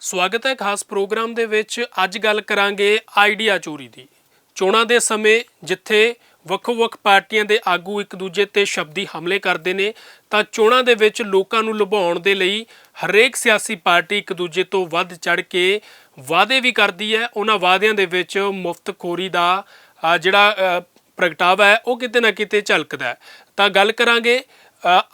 ਸਵਾਗਤ ਹੈ ਖਾਸ ਪ੍ਰੋਗਰਾਮ ਦੇ ਵਿੱਚ। ਅੱਜ ਗੱਲ ਕਰਾਂਗੇ ਆਈਡੀਆ ਚੋਰੀ ਦੀ। ਚੋਣਾਂ ਦੇ ਸਮੇਂ ਜਿੱਥੇ ਵੱਖੋ-ਵੱਖ ਪਾਰਟੀਆਂ ਦੇ ਆਗੂ ਇੱਕ ਦੂਜੇ ਤੇ ਸ਼ਬਦੀ ਹਮਲੇ ਕਰਦੇ ਨੇ, ਤਾਂ ਚੋਣਾਂ ਦੇ ਵਿੱਚ ਲੋਕਾਂ ਨੂੰ ਲੁਭਾਉਣ ਦੇ ਲਈ ਹਰੇਕ ਸਿਆਸੀ ਪਾਰਟੀ ਇੱਕ ਦੂਜੇ ਤੋਂ ਵੱਧ ਚੜ ਕੇ ਵਾਅਦੇ ਵੀ ਕਰਦੀ ਹੈ। ਉਹਨਾਂ ਵਾਅਦਿਆਂ ਦੇ ਵਿੱਚ ਮੁਫਤਖੋਰੀ ਦਾ ਜਿਹੜਾ ਪ੍ਰਗਟਾਵਾ ਹੈ, ਉਹ ਕਿਤੇ ਨਾ ਕਿਤੇ ਝਲਕਦਾ ਤਾਂ ਗੱਲ ਕਰਾਂਗੇ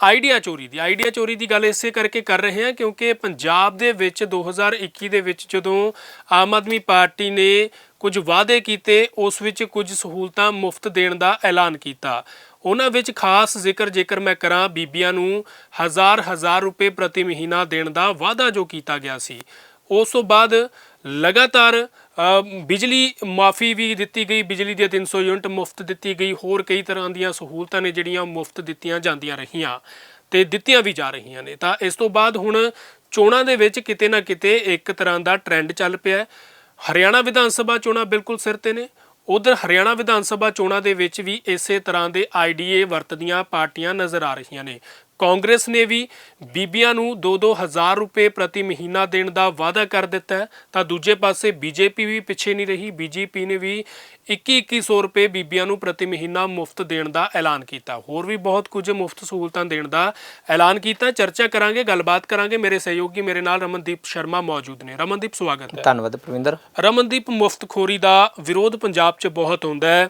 ਆਈਡੀਆ ਚੋਰੀ ਦੀ। ਆਈਡੀਆ ਚੋਰੀ ਦੀ ਗੱਲ ਇਸੇ ਕਰਕੇ ਕਰ ਰਹੇ ਹਾਂ ਕਿਉਂਕਿ ਪੰਜਾਬ ਦੇ ਵਿੱਚ 2021 ਦੇ ਵਿੱਚ ਜਦੋਂ ਆਮ ਆਦਮੀ ਪਾਰਟੀ ਨੇ ਕੁਝ ਵਾਅਦੇ ਕੀਤੇ, ਉਸ ਵਿੱਚ ਕੁਝ ਸਹੂਲਤਾਂ ਮੁਫਤ ਦੇਣ ਦਾ ਐਲਾਨ ਕੀਤਾ। ਉਹਨਾਂ ਵਿੱਚ ਖਾਸ ਜ਼ਿਕਰ ਜੇਕਰ ਮੈਂ ਕਰਾਂ, ਬੀਬੀਆਂ ਨੂੰ ਹਜ਼ਾਰ ਹਜ਼ਾਰ ਰੁਪਏ ਪ੍ਰਤੀ ਮਹੀਨਾ ਦੇਣ ਦਾ ਵਾਅਦਾ ਜੋ ਕੀਤਾ ਗਿਆ ਸੀ। ਉਸ ਤੋਂ ਬਾਅਦ ਲਗਾਤਾਰ ਬਿਜਲੀ ਮਾਫੀ ਵੀ ਦਿੱਤੀ ਗਈ, ਬਿਜਲੀ ਦੀਆਂ 300 ਯੂਨਿਟ ਮੁਫਤ ਦਿੱਤੀ ਗਈ, ਹੋਰ ਕਈ ਤਰ੍ਹਾਂ ਦੀਆਂ ਸਹੂਲਤਾਂ ਨੇ ਜਿਹੜੀਆਂ ਮੁਫਤ ਦਿੱਤੀਆਂ ਜਾਂਦੀਆਂ ਰਹੀਆਂ ਤੇ ਦਿੱਤੀਆਂ ਵੀ ਜਾ ਰਹੀਆਂ ਨੇ। ਤਾਂ ਇਸ ਤੋਂ ਬਾਅਦ ਹੁਣ ਚੋਣਾਂ ਦੇ ਵਿੱਚ ਕਿਤੇ ਨਾ ਕਿਤੇ ਇੱਕ ਤਰ੍ਹਾਂ ਦਾ ਟ੍ਰੈਂਡ ਚੱਲ ਪਿਆ ਹੈ। ਹਰਿਆਣਾ ਵਿਧਾਨ ਸਭਾ ਚੋਣਾਂ ਬਿਲਕੁਲ ਸਿਰ ਤੇ ਨੇ। ਉਧਰ ਹਰਿਆਣਾ ਵਿਧਾਨ ਸਭਾ ਚੋਣਾਂ ਦੇ ਵਿੱਚ ਵੀ ਇਸੇ ਤਰ੍ਹਾਂ ਦੇ ਆਈਡੀਏ ਵਰਤਦੀਆਂ ਪਾਰਟੀਆਂ ਨਜ਼ਰ ਆ ਰਹੀਆਂ ਨੇ। ਕਾਂਗਰਸ ਨੇ ਵੀ ਬੀਬੀਆਂ ਨੂੰ 2-2 ਹਜ਼ਾਰ ਰੁਪਏ ਪ੍ਰਤੀ ਮਹੀਨਾ ਦੇਣ ਦਾ ਵਾਅਦਾ ਕਰ ਦਿੱਤਾ ਤਾਂ ਦੂਜੇ ਪਾਸੇ ਬੀਜੇਪੀ ਵੀ ਪਿੱਛੇ ਨਹੀਂ ਰਹੀ। ਬੀਜੇਪੀ ਨੇ ਵੀ 21-2100 ਰੁਪਏ ਬੀਬੀਆਂ ਨੂੰ ਪ੍ਰਤੀ ਮਹੀਨਾ ਮੁਫਤ ਦੇਣ ਦਾ ਐਲਾਨ ਕੀਤਾ। ਹੋਰ ਵੀ ਬਹੁਤ ਕੁਝ ਮੁਫਤ ਸਹੂਲਤਾਂ ਦੇਣ ਦਾ ਐਲਾਨ ਕੀਤਾ। ਚਰਚਾ ਕਰਾਂਗੇ ਗੱਲਬਾਤ ਕਰਾਂਗੇ। ਮੇਰੇ ਸਹਿਯੋਗੀ ਮੇਰੇ ਨਾਲ ਰਮਨਦੀਪ ਸ਼ਰਮਾ ਮੌਜੂਦ ਨੇ। ਰਮਨਦੀਪ ਸਵਾਗਤ ਹੈ। ਧੰਨਵਾਦ ਪ੍ਰਵਿੰਦਰ। ਰਮਨਦੀਪ ਮੁਫਤਖੋਰੀ ਦਾ ਵਿਰੋਧ ਪੰਜਾਬ 'ਚ ਬਹੁਤ ਹੁੰਦਾ ਹੈ।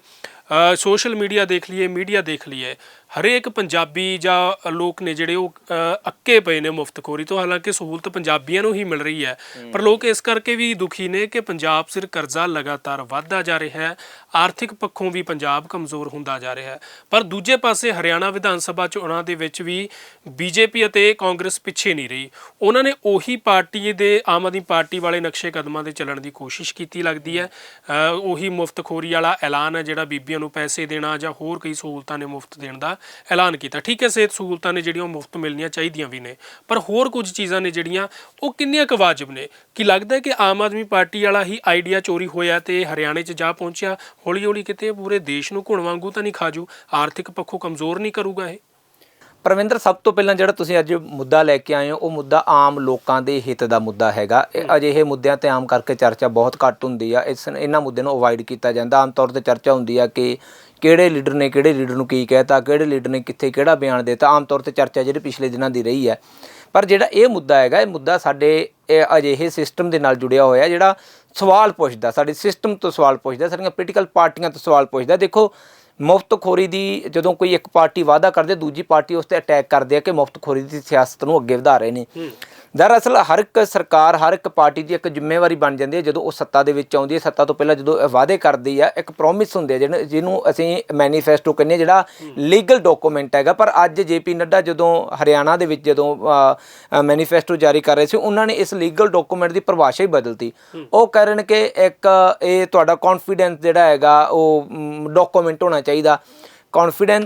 ਸੋਸ਼ਲ ਮੀਡੀਆ ਦੇਖ ਲਈਏ ਮੀਡੀਆ ਦੇਖ ਲਈਏ। ਹਰੇਕ ਪੰਜਾਬੀ ਜਾਂ ਲੋਕ ਨੇ ਜਿਹੜੇ ਉਹ ਅ, ਅੱਕੇ ਪਏ ਨੇ ਮੁਫਤਖੋਰੀ ਤੋਂ ਹਾਲਾਂਕਿ ਸਹੂਲਤ ਪੰਜਾਬੀਆਂ ਨੂੰ ਹੀ ਮਿਲ ਰਹੀ ਹੈ। ਪਰ ਲੋਕ ਇਸ ਕਰਕੇ ਵੀ ਦੁਖੀ ਨੇ ਕਿ ਪੰਜਾਬ ਸਿਰ ਕਰਜ਼ਾ ਲਗਾਤਾਰ ਵਧਦਾ ਜਾ ਰਿਹਾ ਹੈ ਆਰਥਿਕ ਪੱਖੋਂ ਵੀ ਪੰਜਾਬ ਕਮਜ਼ੋਰ ਹੁੰਦਾ ਜਾ ਰਿਹਾ ਹੈ। ਪਰ ਦੂਜੇ ਪਾਸੇ ਹਰਿਆਣਾ ਵਿਧਾਨ ਸਭਾ ਚੋਣਾਂ ਦੇ ਵਿੱਚ ਵੀ ਬੀਜੇਪੀ ਅਤੇ ਕਾਂਗਰਸ ਪਿੱਛੇ ਨਹੀਂ ਰਹੀ। ਉਹਨਾਂ ਨੇ ਉਹੀ ਪਾਰਟੀ ਦੇ ਆਮ ਆਦਮੀ ਪਾਰਟੀ ਵਾਲੇ ਨਕਸ਼ੇ ਕਦਮਾਂ ਤੇ ਚੱਲਣ ਦੀ ਕੋਸ਼ਿਸ਼ ਕੀਤੀ ਲੱਗਦੀ ਹੈ। ਅ, ਉਹੀ ਮੁਫਤਖੋਰੀ ਵਾਲਾ ਐਲਾਨ ਹੈ ਜਿਹੜਾ ਬੀਬੀਆਂ ਨੂੰ ਪੈਸੇ ਦੇਣਾ ਜਾਂ ਹੋਰ ਕਈ ਸਹੂਲਤਾਂ ਨੇ ਮੁਫਤ ਦੇਣ ਦਾ। ਐਲਾਨ ਕੀਤਾ। ਠੀਕ ਹੈ ਸਿਹਤ ਸਹੂਲਤਾਂ ਨੇ ਜਿਹੜੀਆਂ ਉਹ ਮੁਫਤ ਮਿਲਣੀਆਂ ਚਾਹੀਦੀਆਂ ਵੀ ਨੇ ਪਰ ਹੋਰ ਕੁਝ ਚੀਜ਼ਾਂ ਨੇ ਜਿਹੜੀਆਂ ਉਹ ਕਿੰਨੀਆਂ ਕੁ ਵਾਜਬ ਨੇ? ਕਿ ਲੱਗਦਾ ਹੈ ਕਿ ਆਮ ਆਦਮੀ ਪਾਰਟੀ ਵਾਲਾ ਹੀ ਆਈਡੀਆ ਚੋਰੀ ਹੋਇਆ ਤੇ ਹਰਿਆਣੇ 'ਚ ਜਾ ਪਹੁੰਚਿਆ ਹੌਲੀ ਹੌਲੀ ਕਿਤੇ ਪੂਰੇ ਦੇਸ਼ ਨੂੰ ਘੁਣ ਵਾਂਗੂ ਤਾਂ ਨਹੀਂ ਖਾਜੂ? ਆਰਥਿਕ ਪੱਖੋਂ ਕਮਜ਼ੋਰ ਨਹੀਂ ਕਰੂਗਾ ਇਹ? ਪ੍ਰਵਿੰਦਰ ਸਭ ਤੋਂ ਪਹਿਲਾਂ ਜਿਹੜਾ ਤੁਸੀਂ ਅੱਜ ਮੁੱਦਾ ਲੈ ਕੇ ਆਏ ਹੋ ਉਹ ਮੁੱਦਾ ਆਮ ਲੋਕਾਂ ਦੇ ਹਿੱਤ ਦਾ ਮੁੱਦਾ ਹੈਗਾ। ਅਜਿਹੇ ਮੁੱਦਿਆਂ ਤੇ ਆਮ ਕਰਕੇ ਚਰਚਾ ਬਹੁਤ ਘੱਟ ਹੁੰਦੀ ਆ। ਇਸ ਇਹਨਾਂ ਮੁੱਦਿਆਂ ਨੂੰ ਅਵੋਇਡ ਕੀਤਾ ਜਾਂਦਾ। ਆਮ ਤੌਰ ਤੇ ਚਰਚਾ ਹੁੰਦੀ ਆ ਕਿ ਕਿਹੜੇ ਲੀਡਰ ਨੇ, ਕਿਹੜੇ ਲੀਡਰ ਨੂੰ ਕੀ ਕਹਿਤਾ, ਕਿਹੜੇ ਲੀਡਰ ਨੇ ਕਿੱਥੇ ਕਿਹੜਾ ਬਿਆਨ ਦਿੱਤਾ, ਆਮ ਤੌਰ ਤੇ ਚਰਚਾ ਜਿਹੜੀ ਪਿਛਲੇ ਦਿਨਾਂ ਦੀ ਰਹੀ ਹੈ। ਪਰ ਜਿਹੜਾ ਇਹ ਮੁੱਦਾ ਹੈਗਾ, ਇਹ ਮੁੱਦਾ ਸਾਡੇ ਅਜਿਹੇ ਸਿਸਟਮ ਦੇ ਨਾਲ ਜੁੜਿਆ ਹੋਇਆ, ਜਿਹੜਾ ਸਵਾਲ ਪੁੱਛਦਾ, ਸਾਡੇ ਸਿਸਟਮ ਤੋਂ ਸਵਾਲ ਪੁੱਛਦਾ, ਸਾਡੀਆਂ ਪੋਲੀਟੀਕਲ ਪਾਰਟੀਆਂ ਤੋਂ ਸਵਾਲ ਪੁੱਛਦਾ। ਦੇਖੋ, ਮੁਫਤਖੋਰੀ ਦੀ ਜਦੋਂ ਕੋਈ ਇੱਕ ਪਾਰਟੀ ਵਾਅਦਾ ਕਰਦੇ, ਦੂਜੀ ਪਾਰਟੀ ਉਸ ਤੇ ਅਟੈਕ ਕਰਦੇ ਆ ਕਿ ਮੁਫਤਖੋਰੀ ਦੀ ਸਿਆਸਤ ਨੂੰ ਅੱਗੇ ਵਧਾ ਰਹੇ ਨੇ। ਦਰਅਸਲ ਹਰ ਇੱਕ ਸਰਕਾਰ, ਹਰ ਇੱਕ ਪਾਰਟੀ ਦੀ ਇੱਕ ਜ਼ਿੰਮੇਵਾਰੀ ਬਣ ਜਾਂਦੀ ਹੈ ਜਦੋਂ ਉਹ ਸੱਤਾ ਦੇ ਵਿੱਚ ਆਉਂਦੀ ਹੈ। ਸੱਤਾ ਤੋਂ ਪਹਿਲਾਂ ਜਦੋਂ ਇਹ ਵਾਅਦੇ ਕਰਦੀ ਆ, ਇੱਕ ਪ੍ਰੋਮਿਸ ਹੁੰਦੇ ਆ ਜਿਹਨੂੰ ਜਿਹਨੂੰ ਅਸੀਂ ਮੈਨੀਫੈਸਟੋ ਕਹਿੰਦੇ ਹਾਂ, ਜਿਹੜਾ ਲੀਗਲ ਡਾਕੂਮੈਂਟ ਹੈਗਾ। ਪਰ ਅੱਜ ਜੇਪੀ ਨੱਡਾ ਜਦੋਂ ਹਰਿਆਣਾ ਦੇ ਵਿੱਚ ਜਦੋਂ ਮੈਨੀਫੈਸਟੋ ਜਾਰੀ ਕਰ ਰਹੇ ਸੀ, ਉਹਨਾਂ ਨੇ ਇਸ ਲੀਗਲ ਡਾਕੂਮੈਂਟ ਦੀ ਪਰਿਭਾਸ਼ਾ ਹੀ ਬਦਲਤੀ। ਉਹ ਕਹਿ ਕਿ ਇੱਕ, ਇਹ ਤੁਹਾਡਾ ਕੌਨਫੀਡੈਂਸ ਜਿਹੜਾ ਹੈਗਾ, ਉਹ ਡਾਕੂਮੈਂਟ ਹੋਣਾ ਚਾਹੀਦਾ। ਕੌਨਫੀਡੈਂਸ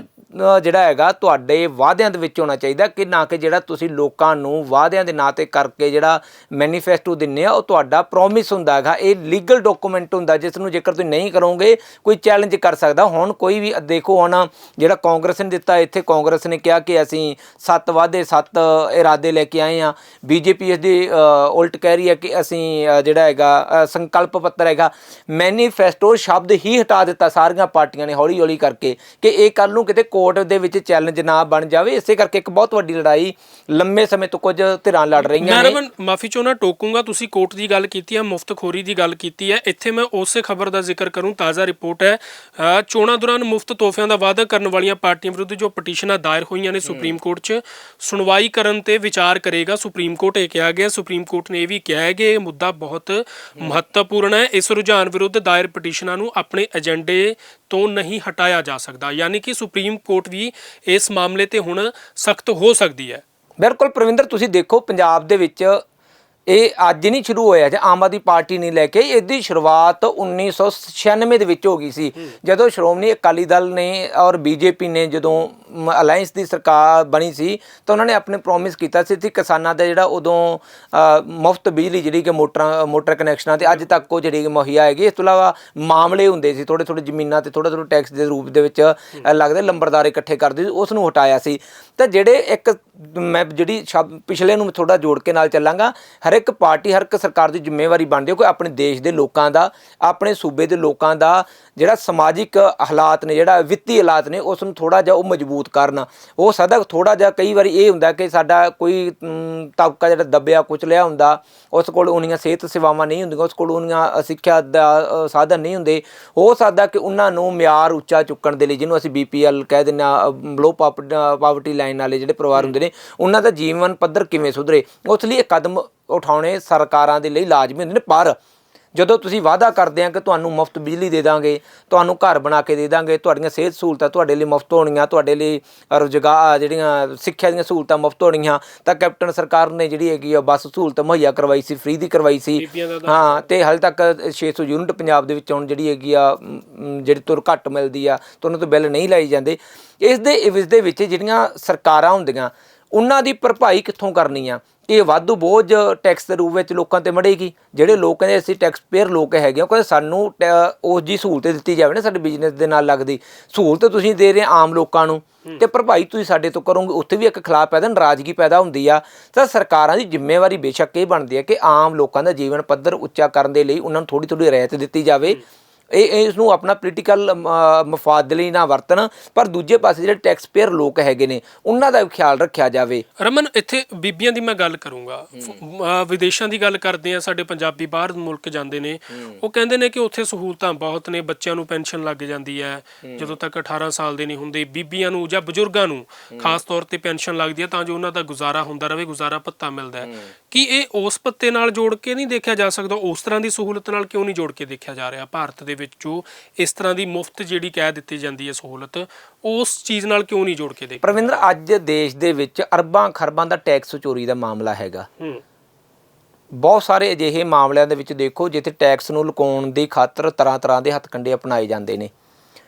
ਜਿਹੜਾ ਹੈਗਾ ਤੁਹਾਡੇ ਵਾਅਦਿਆਂ ਦੇ ਵਿੱਚ ਹੋਣਾ ਚਾਹੀਦਾ ਕਿ ਨਾ ਕਿ ਜਿਹੜਾ ਤੁਸੀਂ ਲੋਕਾਂ ਨੂੰ ਵਾਅਦਿਆਂ ਦੇ ਨਾਂ ਤੇ ਕਰਕੇ ਜਿਹੜਾ ਮੈਨੀਫੈਸਟੋ ਦਿੰਨੇ ਆ ਉਹ ਤੁਹਾਡਾ ਪ੍ਰੋਮਿਸ ਹੁੰਦਾ ਹੈਗਾ ਇਹ ਲੀਗਲ ਡਾਕੂਮੈਂਟ ਹੁੰਦਾ ਜਿਸ ਨੂੰ ਜੇਕਰ ਤੁਸੀਂ ਨਹੀਂ ਕਰੋਗੇ ਕੋਈ ਚੈਲੰਜ ਕਰ ਸਕਦਾ। ਹੁਣ ਕੋਈ ਵੀ ਦੇਖੋ ਹੁਣ ਜਿਹੜਾ ਕਾਂਗਰਸ ਨੇ ਦਿੱਤਾ ਇੱਥੇ ਕਾਂਗਰਸ ਨੇ ਕਿਹਾ ਕਿ ਅਸੀਂ ਸੱਤ ਵਾਅਦੇ ਸੱਤ ਇਰਾਦੇ ਲੈ ਕੇ ਆਏ ਆ ਬੀਜੇਪੀ ਇਸ ਦੀ ਅ, ਉਲਟ ਕਹਿ ਰਹੀ ਹੈ ਕਿ ਅਸੀਂ ਜਿਹੜਾ ਹੈਗਾ ਸੰਕਲਪ ਪੱਤਰ ਹੈਗਾ ਮੈਨੀਫੈਸਟੋ ਸ਼ਬਦ ਹੀ ਹਟਾ ਦਿੱਤਾ ਸਾਰੀਆਂ ਪਾਰਟੀਆਂ ਨੇ ਹੌਲੀ ਹੌਲੀ ਕਰਕੇ ਕਿ ਇਹ ਕੱਲ ਨੂੰ ਕਿਤੇ ਕੋਰਟ ਦੇ ਵਿੱਚ ਚੈਲੰਜ ਨਾ ਬਣ ਜਾਵੇ ਇਸੇ ਕਰਕੇ ਇੱਕ ਬਹੁਤ ਵੱਡੀ ਲੜਾਈ ਲੰਮੇ ਸਮੇਂ ਤੋਂ ਕੁਝ ਧਿਰਾਂ ਲੜ ਰਹੀਆਂ ਨੇ। ਰਮਨ ਮਾਫੀ ਚਾਹੁੰਦਾ ਟੋਕੂੰਗਾ ਤੁਸੀਂ ਕੋਰਟ ਦੀ ਗੱਲ ਕੀਤੀ ਹੈ ਮੁਫਤਖੋਰੀ ਦੀ ਗੱਲ ਕੀਤੀ ਹੈ ਇੱਥੇ ਮੈਂ ਉਸੇ ਖਬਰ ਦਾ ਜ਼ਿਕਰ ਕਰੂੰ ਤਾਜ਼ਾ ਰਿਪੋਰਟ ਹੈ। ਅ, ਚੋਣਾਂ ਦੌਰਾਨ ਮੁਫਤ ਤੋਹਫਿਆਂ ਦਾ ਵਾਅਦਾ ਕਰਨ ਵਾਲੀਆਂ ਪਾਰਟੀਆਂ ਵਿਰੁੱਧ ਜੋ ਪਟੀਸ਼ਨਾਂ ਦਾਇਰ ਹੋਈਆਂ ਨੇ ਸੁਪਰੀਮ ਕੋਰਟ 'ਚ ਸੁਣਵਾਈ ਕਰਨ ਤੇ ਵਿਚਾਰ ਕਰੇਗਾ ਸੁਪਰੀਮ ਕੋਰਟ ਇਹ ਕਿਹਾ ਗਿਆ ਸੁਪਰੀਮ ਕੋਰਟ ਨੇ ਇਹ ਵੀ ਕਿਹਾ ਹੈ ਕਿ ਇਹ ਮੁੱਦਾ ਬਹੁਤ ਮਹੱਤਵਪੂਰਨ ਹੈ ਇਸ ਰੁਝਾਨ ਵਿਰੁੱਧ ਦਾਇਰ ਪਟੀਸ਼ਨਾਂ ਨੂੰ ਆਪਣੇ ਏਜੰਡੇ ਤੋਂ ਨਹੀਂ ਹਟਾਇਆ ਜਾ ਸਕਦਾ। ਯਾਨੀ ਕਿ ਸੁਪਰੀਮ ਕੋਰਟ ਵੀ ਇਸ ਮਾਮਲੇ ਤੇ ਹੁਣ ਸਖਤ ਹੋ ਸਕਦੀ ਹੈ। ਬਿਲਕੁਲ ਪ੍ਰਵਿੰਦਰ ਤੁਸੀਂ ਦੇਖੋ ਪੰਜਾਬ ਦੇ ਵਿੱਚ ਇਹ ਅੱਜ ਨਹੀਂ ਸ਼ੁਰੂ ਹੋਇਆ ਜੇ ਆਮ ਆਦਮੀ ਪਾਰਟੀ ਨਹੀਂ ਲੈ ਕੇ ਇਹਦੀ ਸ਼ੁਰੂਆਤ 1996 ਦੇ ਵਿੱਚ ਹੋ ਗਈ ਸੀ। ਜਦੋਂ ਸ਼੍ਰੋਮਣੀ ਅਕਾਲੀ ਦਲ ਨੇ ਔਰ ਬੀਜੇਪੀ ਨੇ ਜਦੋਂ ਅਲਾਈਅੰਸ ਦੀ ਸਰਕਾਰ ਬਣੀ ਸੀ, ਤਾਂ ਉਹਨਾਂ ਨੇ ਆਪਣੇ ਪ੍ਰੋਮਿਸ ਕੀਤਾ ਸੀ ਕਿ ਕਿਸਾਨਾਂ ਦਾ ਜਿਹੜਾ ਉਦੋਂ ਮੁਫਤ ਬਿਜਲੀ ਜਿਹੜੀ ਕਿ ਮੋਟਰਾਂ, ਮੋਟਰ ਕਨੈਕਸ਼ਨਾਂ ਤੇ ਅੱਜ ਤੱਕ ਉਹ ਜਿਹੜੀ ਮੁਹੱਈਆ ਹੈਗੀ, ਇਸ ਤੋਂ ਇਲਾਵਾ ਮਾਮਲੇ ਹੁੰਦੇ ਸੀ ਥੋੜੇ ਥੋੜੇ ਜ਼ਮੀਨਾਂ ਤੇ ਥੋੜਾ ਥੋੜਾ ਟੈਕਸ ਦੇ ਰੂਪ ਦੇ ਵਿੱਚ ਲੱਗਦੇ ਲੰਬਰਦਾਰ ਇਕੱਠੇ ਕਰਦੇ ਸੀ, ਉਸ ਨੂੰ ਹਟਾਇਆ ਸੀ। ਤਾਂ ਜਿਹੜੇ ਇੱਕ, ਮੈਂ ਜਿਹੜੀ ਸ਼ਬ- ਪਿਛਲੇ ਨੂੰ ਥੋੜਾ ਜੋੜ ਕੇ ਨਾਲ ਚੱਲਾਂਗਾ ਹਰ ਇੱਕ ਪਾਰਟੀ ਹਰ ਇੱਕ ਸਰਕਾਰ ਦੀ ਜ਼ਿੰਮੇਵਾਰੀ ਬਣਦੀ ਹੈ ਕਿ ਆਪਣੇ ਦੇਸ਼ ਦੇ ਲੋਕਾਂ ਦਾ, ਆਪਣੇ ਸੂਬੇ ਦੇ ਲੋਕਾਂ ਦਾ ਜਿਹੜਾ ਸਮਾਜਿਕ ਹਾਲਾਤ ਨੇ, ਜਿਹੜਾ ਵਿੱਤੀ ਹਾਲਾਤ ਨੇ, ਉਸ ਨੂੰ ਥੋੜਾ ਜਿਹਾ ਉਹ ਮਜ਼ਬੂਤ ਕਰਨ। ਉਹ ਸਦਾ ਥੋੜਾ ਜਿਹਾ ਕਈ ਵਾਰੀ ਇਹ ਹੁੰਦਾ ਕਿ ਸਾਡਾ ਕੋਈ ਤਬਕਾ ਜਿਹੜਾ ਦੱਬਿਆ ਕੁਚਲਿਆ ਹੁੰਦਾ, ਉਸ ਕੋਲ ਉਹਨੀਆਂ ਸਿਹਤ ਸੇਵਾਵਾਂ ਨਹੀਂ ਹੁੰਦੀਆਂ, ਉਸ ਕੋਲ ਉਨੀਆਂ ਸਿੱਖਿਆ ਦਾ ਸਾਧਨ ਨਹੀਂ ਹੁੰਦੇ। ਹੋ ਸਕਦਾ ਕਿ ਉਹਨਾਂ ਨੂੰ ਮਿਆਰ ਉੱਚਾ ਚੁੱਕਣ ਦੇ ਲਈ, ਜਿਹਨੂੰ ਅਸੀਂ ਬੀਪੀਐਲ ਕਹਿ ਦਿੰਦੇ ਆ ਲੋ ਪਾਵਰਟੀ ਲਾਈਨ ਵਾਲੇ ਜਿਹੜੇ ਪਰਿਵਾਰ ਹੁੰਦੇ ਨੇ, ਉਹਨਾਂ ਦਾ ਜੀਵਨ ਪੱਧਰ ਕਿਵੇਂ ਸੁਧਰੇ? ਉਸ ਲਈ ਇਹ ਕਦਮ ਉਠਾਉਣੇ ਸਰਕਾਰਾਂ ਦੇ ਲਈ ਲਾਜ਼ਮੀ ਹੁੰਦੇ ਨੇ, ਪਰ ਜਦੋਂ ਤੁਸੀਂ ਵਾਅਦਾ ਕਰਦੇ ਆ ਕਿ ਤੁਹਾਨੂੰ ਮੁਫਤ ਬਿਜਲੀ ਦੇ ਦਾਂਗੇ ਤੁਹਾਨੂੰ ਘਰ ਬਣਾ ਕੇ ਦੇ ਦਾਂਗੇ ਤੁਹਾਡੀਆਂ ਸਿਹਤ ਸਹੂਲਤਾਂ ਤੁਹਾਡੇ ਲਈ ਮੁਫਤ ਹੋਣੀਆਂ ਤੁਹਾਡੇ ਲਈ ਰੁਜ਼ਗਾਰ ਜਿਹੜੀਆਂ ਸਿੱਖਿਆ ਦੀਆਂ ਸਹੂਲਤਾਂ ਮੁਫਤ ਹੋਣੀਆਂ ਤਾਂ ਕੈਪਟਨ ਸਰਕਾਰ ਨੇ ਜਿਹੜੀ ਹੈਗੀ ਆ ਬੱਸ ਸਹੂਲਤ ਮੁਹੱਈਆ ਕਰਵਾਈ ਸੀ ਫ੍ਰੀ ਦੀ ਕਰਵਾਈ ਸੀ। ਹਾਂ ਤੇ ਹਾਲੇ ਤੱਕ 600 ਯੂਨਿਟ ਪੰਜਾਬ ਦੇ ਵਿੱਚ ਹੁਣ ਜਿਹੜੀ ਹੈਗੀ ਆ ਜਿਹੜੀ ਤੁਰ ਘੱਟ ਮਿਲਦੀ ਆ ਤੇ ਉਹਨਾਂ ਤੋਂ ਬਿੱਲ ਨਹੀਂ ਲਾਈ ਜਾਂਦੇ। ਇਸ ਦੇ ਇਵਜ਼ ਦੇ ਵਿੱਚ ਜਿਹੜੀਆਂ ਸਰਕਾਰਾਂ ਹੁੰਦੀਆਂ ਉਹਨਾਂ ਦੀ ਭਰਪਾਈ ਕਿੱਥੋਂ ਕਰਨੀ ਆ? ਇਹ ਵਾਧੂ ਬੋਝ ਟੈਕਸ ਦੇ ਰੂਪ ਵਿੱਚ ਲੋਕਾਂ ਤੇ ਮੜੇਗੀ। ਜਿਹੜੇ ਲੋਕ ਕਹਿੰਦੇ ਅਸੀਂ ਟੈਕਸ ਪੇਅਰ ਲੋਕ ਹੈਗੇ ਆ ਉਹ ਕਹਿੰਦੇ ਸਾਨੂੰ ਉਸ ਜੀ ਸਹੂਲਤ ਦਿੱਤੀ ਜਾਵੇ ਨਾ ਸਾਡੇ ਬਿਜ਼ਨਸ ਦੇ ਨਾਲ ਲੱਗਦੀ। ਸਹੂਲਤ ਤੁਸੀਂ ਦੇ ਰਹੇ ਆਮ ਲੋਕਾਂ ਨੂੰ ਤੇ ਭਰਪਾਈ ਤੁਸੀਂ ਸਾਡੇ ਤੋਂ ਕਰੋਗੇ ਉੱਥੇ ਵੀ ਇੱਕ ਖਿਲਾਫ ਪੈਦਾ ਨਾਰਾਜ਼ਗੀ ਪੈਦਾ ਹੁੰਦੀ ਆ। ਤਾਂ ਸਰਕਾਰਾਂ ਦੀ ਜ਼ਿੰਮੇਵਾਰੀ ਬੇਸ਼ੱਕ ਇਹ ਬਣਦੀ ਹੈ ਕਿ ਆਮ ਲੋਕਾਂ ਦਾ ਜੀਵਨ ਪੱਧਰ ਉੱਚਾ ਕਰਨ ਦੇ ਲਈ ਉਹਨਾਂ ਨੂੰ ਥੋੜੀ ਥੋੜੀ ਰਿਆਇਤ ਦਿੱਤੀ ਜਾਵੇ। ਇਹ ਇਸ ਨੂੰ ਆਪਣਾ ਪੋਲੀਟੀਕਲ ਮਫਾਦ ਦੇ ਲਈ ਨਾ ਵਰਤਣ ਪਰ ਦੂਜੇ ਪਾਸੇ ਜਿਹੜੇ ਟੈਕਸ ਪੇਅਰ ਲੋਕ ਹੈਗੇ ਨੇ ਉਹਨਾਂ ਦਾ ਵੀ ਖਿਆਲ ਰੱਖਿਆ ਜਾਵੇ। ਰਮਨ ਇੱਥੇ ਬੀਬੀਆਂ ਦੀ ਮੈਂ ਗੱਲ ਕਰੂੰਗਾ। ਵਿਦੇਸ਼ਾਂ ਦੀ ਗੱਲ ਕਰਦੇ ਆ ਸਾਡੇ ਪੰਜਾਬੀ ਬਾਹਰ ਮੁਲਕ ਜਾਂਦੇ ਨੇ। ਉਹ ਕਹਿੰਦੇ ਨੇ ਕਿ ਉੱਥੇ ਸਹੂਲਤਾਂ ਬਹੁਤ ਨੇ ਬੱਚਿਆਂ ਨੂੰ ਪੈਨਸ਼ਨ ਲੱਗ ਜਾਂਦੀ ਹੈ। ਜਦੋਂ ਤੱਕ 18 ਸਾਲ ਦੇ ਨਹੀਂ ਹੁੰਦੇ ਬੀਬੀਆਂ ਨੂੰ ਜਾਂ ਬਜ਼ੁਰਗਾਂ ਨੂੰ ਖਾਸ ਤੌਰ ਤੇ ਪੈਨਸ਼ਨ ਲੱਗਦੀ ਹੈ ਤਾਂ ਜੋ ਉਹਨਾਂ ਦਾ ਗੁਜ਼ਾਰਾ ਹੁੰਦਾ ਰਹੇ ਗੁਜ਼ਾਰਾ ਭੱਤਾ ਮਿਲਦਾ ਹੈ। ਕੀ ਇਹ ਉਸ ਪੱਤੇ ਨਾਲ ਜੋੜ ਕੇ ਨਹੀਂ ਦੇਖਿਆ ਜਾ ਸਕਦਾ? ਉਸ ਤਰ੍ਹਾਂ ਦੀ ਸਹੂਲਤ ਨਾਲ ਕਿਉਂ ਨਹੀਂ ਜੋੜ ਕੇ ਦੇਖਿਆ ਜਾ ਰਿਹਾ? ਭਾਰਤ ਦੇ ਵਿੱਚ ਇਸ ਤਰ੍ਹਾਂ ਦੀ ਮੁਫਤ ਜਿਹੜੀ ਕਹਿ ਦਿੱਤੀ ਜਾਂਦੀ ਹੈ ਸਹੂਲਤ ਉਸ ਚੀਜ਼ ਨਾਲ ਕਿਉਂ ਨਹੀਂ ਜੋੜ ਕੇ ਦੇਖ ਪ੍ਰਵਿੰਦਰ ਅੱਜ ਦੇਸ਼ ਦੇ ਵਿੱਚ ਅਰਬਾਂ ਖਰਬਾਂ ਦਾ ਟੈਕਸ ਚੋਰੀ ਦਾ ਮਾਮਲਾ ਹੈਗਾ। ਹੂੰ। ਬਹੁਤ ਸਾਰੇ ਅਜਿਹੇ ਮਾਮਲਿਆਂ ਦੇ ਵਿੱਚ ਦੇਖੋ ਜਿੱਥੇ ਟੈਕਸ ਨੂੰ ਲੁਕਾਉਣ ਦੀ ਖਾਤਰ ਤਰ੍ਹਾਂ ਤਰ੍ਹਾਂ ਦੇ ਹੱਥਕੰਡੇ ਅਪਣਾਏ ਜਾਂਦੇ ਨੇ।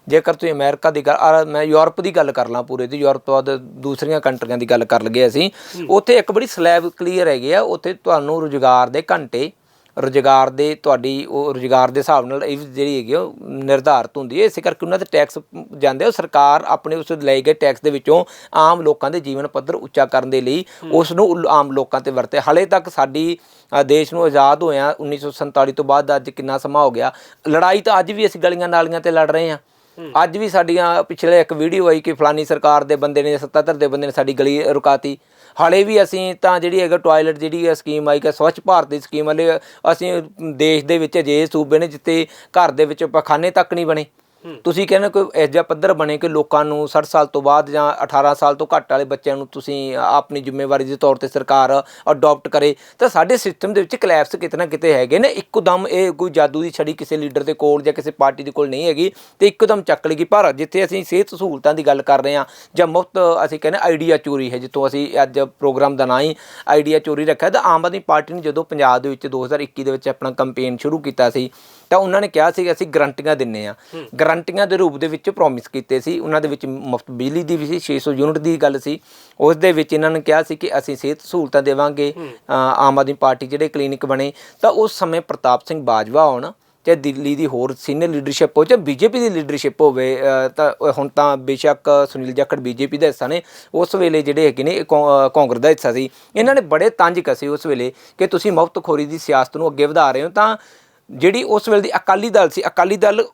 ਜੇਕਰ ਤੁਸੀਂ ਅਮਰੀਕਾ ਦੀ ਗੱਲ ਮੈਂ ਯੂਰਪ ਦੀ ਗੱਲ ਕਰ ਲਾਂ ਪੂਰੇ ਦੀ ਯੂਰਪ ਤੋਂ ਬਾਅਦ ਦੂਸਰੀਆਂ ਕੰਟਰੀਆਂ ਦੀ ਗੱਲ ਕਰ ਲਗੇ ਅਸੀਂ ਉੱਥੇ ਇੱਕ ਬੜੀ ਸਲੈਬ ਕਲੀਅਰ ਹੈਗੇ ਆ ਉੱਥੇ ਤੁਹਾਨੂੰ ਰੁਜ਼ਗਾਰ ਦੇ ਘੰਟੇ ਰੁਜ਼ਗਾਰ ਦੇ ਤੁਹਾਡੀ ਉਹ ਰੁਜ਼ਗਾਰ ਦੇ ਹਿਸਾਬ ਨਾਲ ਇਹ ਜਿਹੜੀ ਹੈਗੀ ਉਹ ਨਿਰਧਾਰਤ ਹੁੰਦੀ ਹੈ। ਇਸੇ ਕਰਕੇ ਉਹਨਾਂ ਦੇ ਟੈਕਸ ਜਾਂਦੇ ਆ। ਉਹ ਸਰਕਾਰ ਆਪਣੇ ਉਸ ਲਏ ਗਏ ਟੈਕਸ ਦੇ ਵਿੱਚੋਂ ਆਮ ਲੋਕਾਂ ਦੇ ਜੀਵਨ ਪੱਧਰ ਉੱਚਾ ਕਰਨ ਦੇ ਲਈ ਉਸ ਨੂੰ ਆਮ ਲੋਕਾਂ ਤੇ ਵਰਤੇ। ਹਾਲੇ ਤੱਕ ਸਾਡੀ ਦੇਸ਼ ਨੂੰ ਆਜ਼ਾਦ ਹੋਇਆ 1947 ਤੋਂ ਬਾਅਦ ਅੱਜ ਕਿੰਨਾ ਸਮਾਂ ਹੋ ਗਿਆ। ਲੜਾਈ ਤਾਂ ਅੱਜ ਵੀ ਅਸੀਂ ਗਲੀਆਂ ਨਾਲੀਆਂ ਤੇ ਲੜ ਰਹੇ ਹਾਂ। ਅੱਜ ਵੀ ਸਾਡੀਆਂ ਪਿਛਲੇ ਇੱਕ ਵੀਡੀਓ ਆਈ ਕਿ ਫਲਾਨੀ ਸਰਕਾਰ ਦੇ ਬੰਦੇ ਨੇ ਸੱਤਾਧਰ ਦੇ ਬੰਦੇ ਨੇ ਸਾਡੀ ਗਲੀ ਰੁਕਾਤੀ। ਹਾਲੇ ਵੀ ਅਸੀਂ ਤਾਂ ਜਿਹੜੀ ਹੈਗਾ ਟਾਇਲਟ ਜਿਹੜੀ ਹੈ ਸਕੀਮ ਆਈ ਕਿ ਸਵੱਛ ਭਾਰਤ ਦੀ ਸਕੀਮ ਵਾਲੇ ਅਸੀਂ ਦੇਸ਼ ਦੇ ਵਿੱਚ ਅਜਿਹੇ ਸੂਬੇ ਨੇ ਜਿੱਥੇ ਘਰ ਦੇ ਵਿੱਚ ਪਖਾਨੇ ਤੱਕ ਨਹੀਂ ਬਣੇ। ਤੁਸੀਂ ਕਹਿੰਦੇ ਕੋਈ ਇਹੋ ਜਿਹਾ ਪੱਧਰ ਬਣੇ ਕਿ ਲੋਕਾਂ ਨੂੰ 60 ਸਾਲ ਤੋਂ ਬਾਅਦ ਜਾਂ 18 ਸਾਲ ਤੋਂ ਘੱਟ ਵਾਲੇ ਬੱਚਿਆਂ ਨੂੰ ਤੁਸੀਂ ਆਪਣੀ ਜ਼ਿੰਮੇਵਾਰੀ ਦੇ ਤੌਰ ਤੇ ਸਰਕਾਰ ਅਡਾਪਟ ਕਰੇ, ਤਾਂ ਸਾਡੇ ਸਿਸਟਮ ਦੇ ਵਿੱਚ ਕਲੈਪਸ ਕਿਤੇ ਨਾ ਕਿਤੇ ਹੈਗੇ ਨੇ। ਇੱਕਦਮ ਇਹ ਕੋਈ ਜਾਦੂ ਦੀ ਛੜੀ ਕਿਸੇ ਲੀਡਰ ਦੇ ਕੋਲ ਜਾਂ ਕਿਸੇ ਪਾਰਟੀ ਦੇ ਕੋਲ ਨਹੀਂ ਹੈਗੀ ਤੇ ਇੱਕਦਮ ਚੱਕ ਲਈਗੀ ਪਰ ਜਿੱਥੇ ਅਸੀਂ ਸਿਹਤ ਸਹੂਲਤਾਂ ਦੀ ਗੱਲ ਕਰ ਰਹੇ ਹਾਂ ਜਾਂ ਮੁਫਤ ਅਸੀਂ ਕਹਿੰਦੇ ਆਈਡੀਆ ਚੋਰੀ ਹੈ, ਜਿੱਥੋਂ ਅਸੀਂ ਅੱਜ ਪ੍ਰੋਗਰਾਮ ਦਾ ਨਾਂ ਹੀ ਆਈਡੀਆ ਚੋਰੀ ਰੱਖਿਆ। ਤਾਂ ਆਮ ਆਦਮੀ ਪਾਰਟੀ ਨੇ ਜਦੋਂ ਪੰਜਾਬ ਦੇ ਵਿੱਚ 2021 ਦੇ ਵਿੱਚ ਆਪਣਾ ਕੈਂਪੇਨ ਸ਼ੁਰੂ ਕੀਤਾ ਸੀ ਤਾਂ ਉਹਨਾਂ ਨੇ ਕਿਹਾ ਸੀ ਅਸੀਂ ਗਰੰਟੀਆਂ ਦਿੰਨੇ ਆ। ਗਰੰਟੀਆਂ ਦੇ ਰੂਪ ਦੇ ਵਿੱਚ ਪ੍ਰੋਮਿਸ ਕੀਤੇ ਸੀ। ਉਹਨਾਂ ਦੇ ਵਿੱਚ ਮੁਫਤ ਬਿਜਲੀ ਦੀ ਵੀ ਸੀ 600 ਯੂਨਿਟ ਦੀ ਗੱਲ ਸੀ। ਉਸ ਦੇ ਵਿੱਚ ਇਹਨਾਂ ਨੇ ਕਿਹਾ ਸੀ ਕਿ ਅਸੀਂ ਸਿਹਤ ਸਹੂਲਤਾਂ ਦੇਵਾਂਗੇ। ਆਮ ਆਦਮੀ ਪਾਰਟੀ ਜਿਹੜੇ ਕਲੀਨਿਕ ਬਣੇ ਤਾਂ ਉਸ ਸਮੇਂ ਪ੍ਰਤਾਪ ਸਿੰਘ ਬਾਜਵਾ ਹੋਣ ਚਾਹੇ ਦਿੱਲੀ ਦੀ ਹੋਰ ਸੀਨੀਅਰ ਲੀਡਰਸ਼ਿਪ ਹੋਵੇ ਚਾਹੇ ਬੀਜੇਪੀ ਦੀ ਲੀਡਰਸ਼ਿਪ ਹੋਵੇ ਤਾਂ ਹੁਣ ਤਾਂ ਬੇਸ਼ੱਕ ਸੁਨੀਲ ਜਾਖੜ ਬੀਜੇਪੀ ਦਾ ਹਿੱਸਾ ਨੇ। ਉਸ ਵੇਲੇ ਜਿਹੜੇ ਹੈਗੇ ਨੇ ਕਾਂਗਰਸ ਦਾ ਹਿੱਸਾ ਸੀ। ਇਹਨਾਂ ਨੇ ਬੜੇ ਤੰਜ ਕਸੇ ਉਸ ਵੇਲੇ ਕਿ ਤੁਸੀਂ ਮੁਫਤਖੋਰੀ ਦੀ ਸਿਆਸਤ ਨੂੰ ਅੱਗੇ ਵਧਾ ਰਹੇ ਹੋ ਤਾਂ ਜਿਹੜੀ ਉਸ ਵੇਲੇ ਦੀ ਅਕਾਲੀ ਦਲ ਸੀ ਅਕਾਲੀ ਦਲ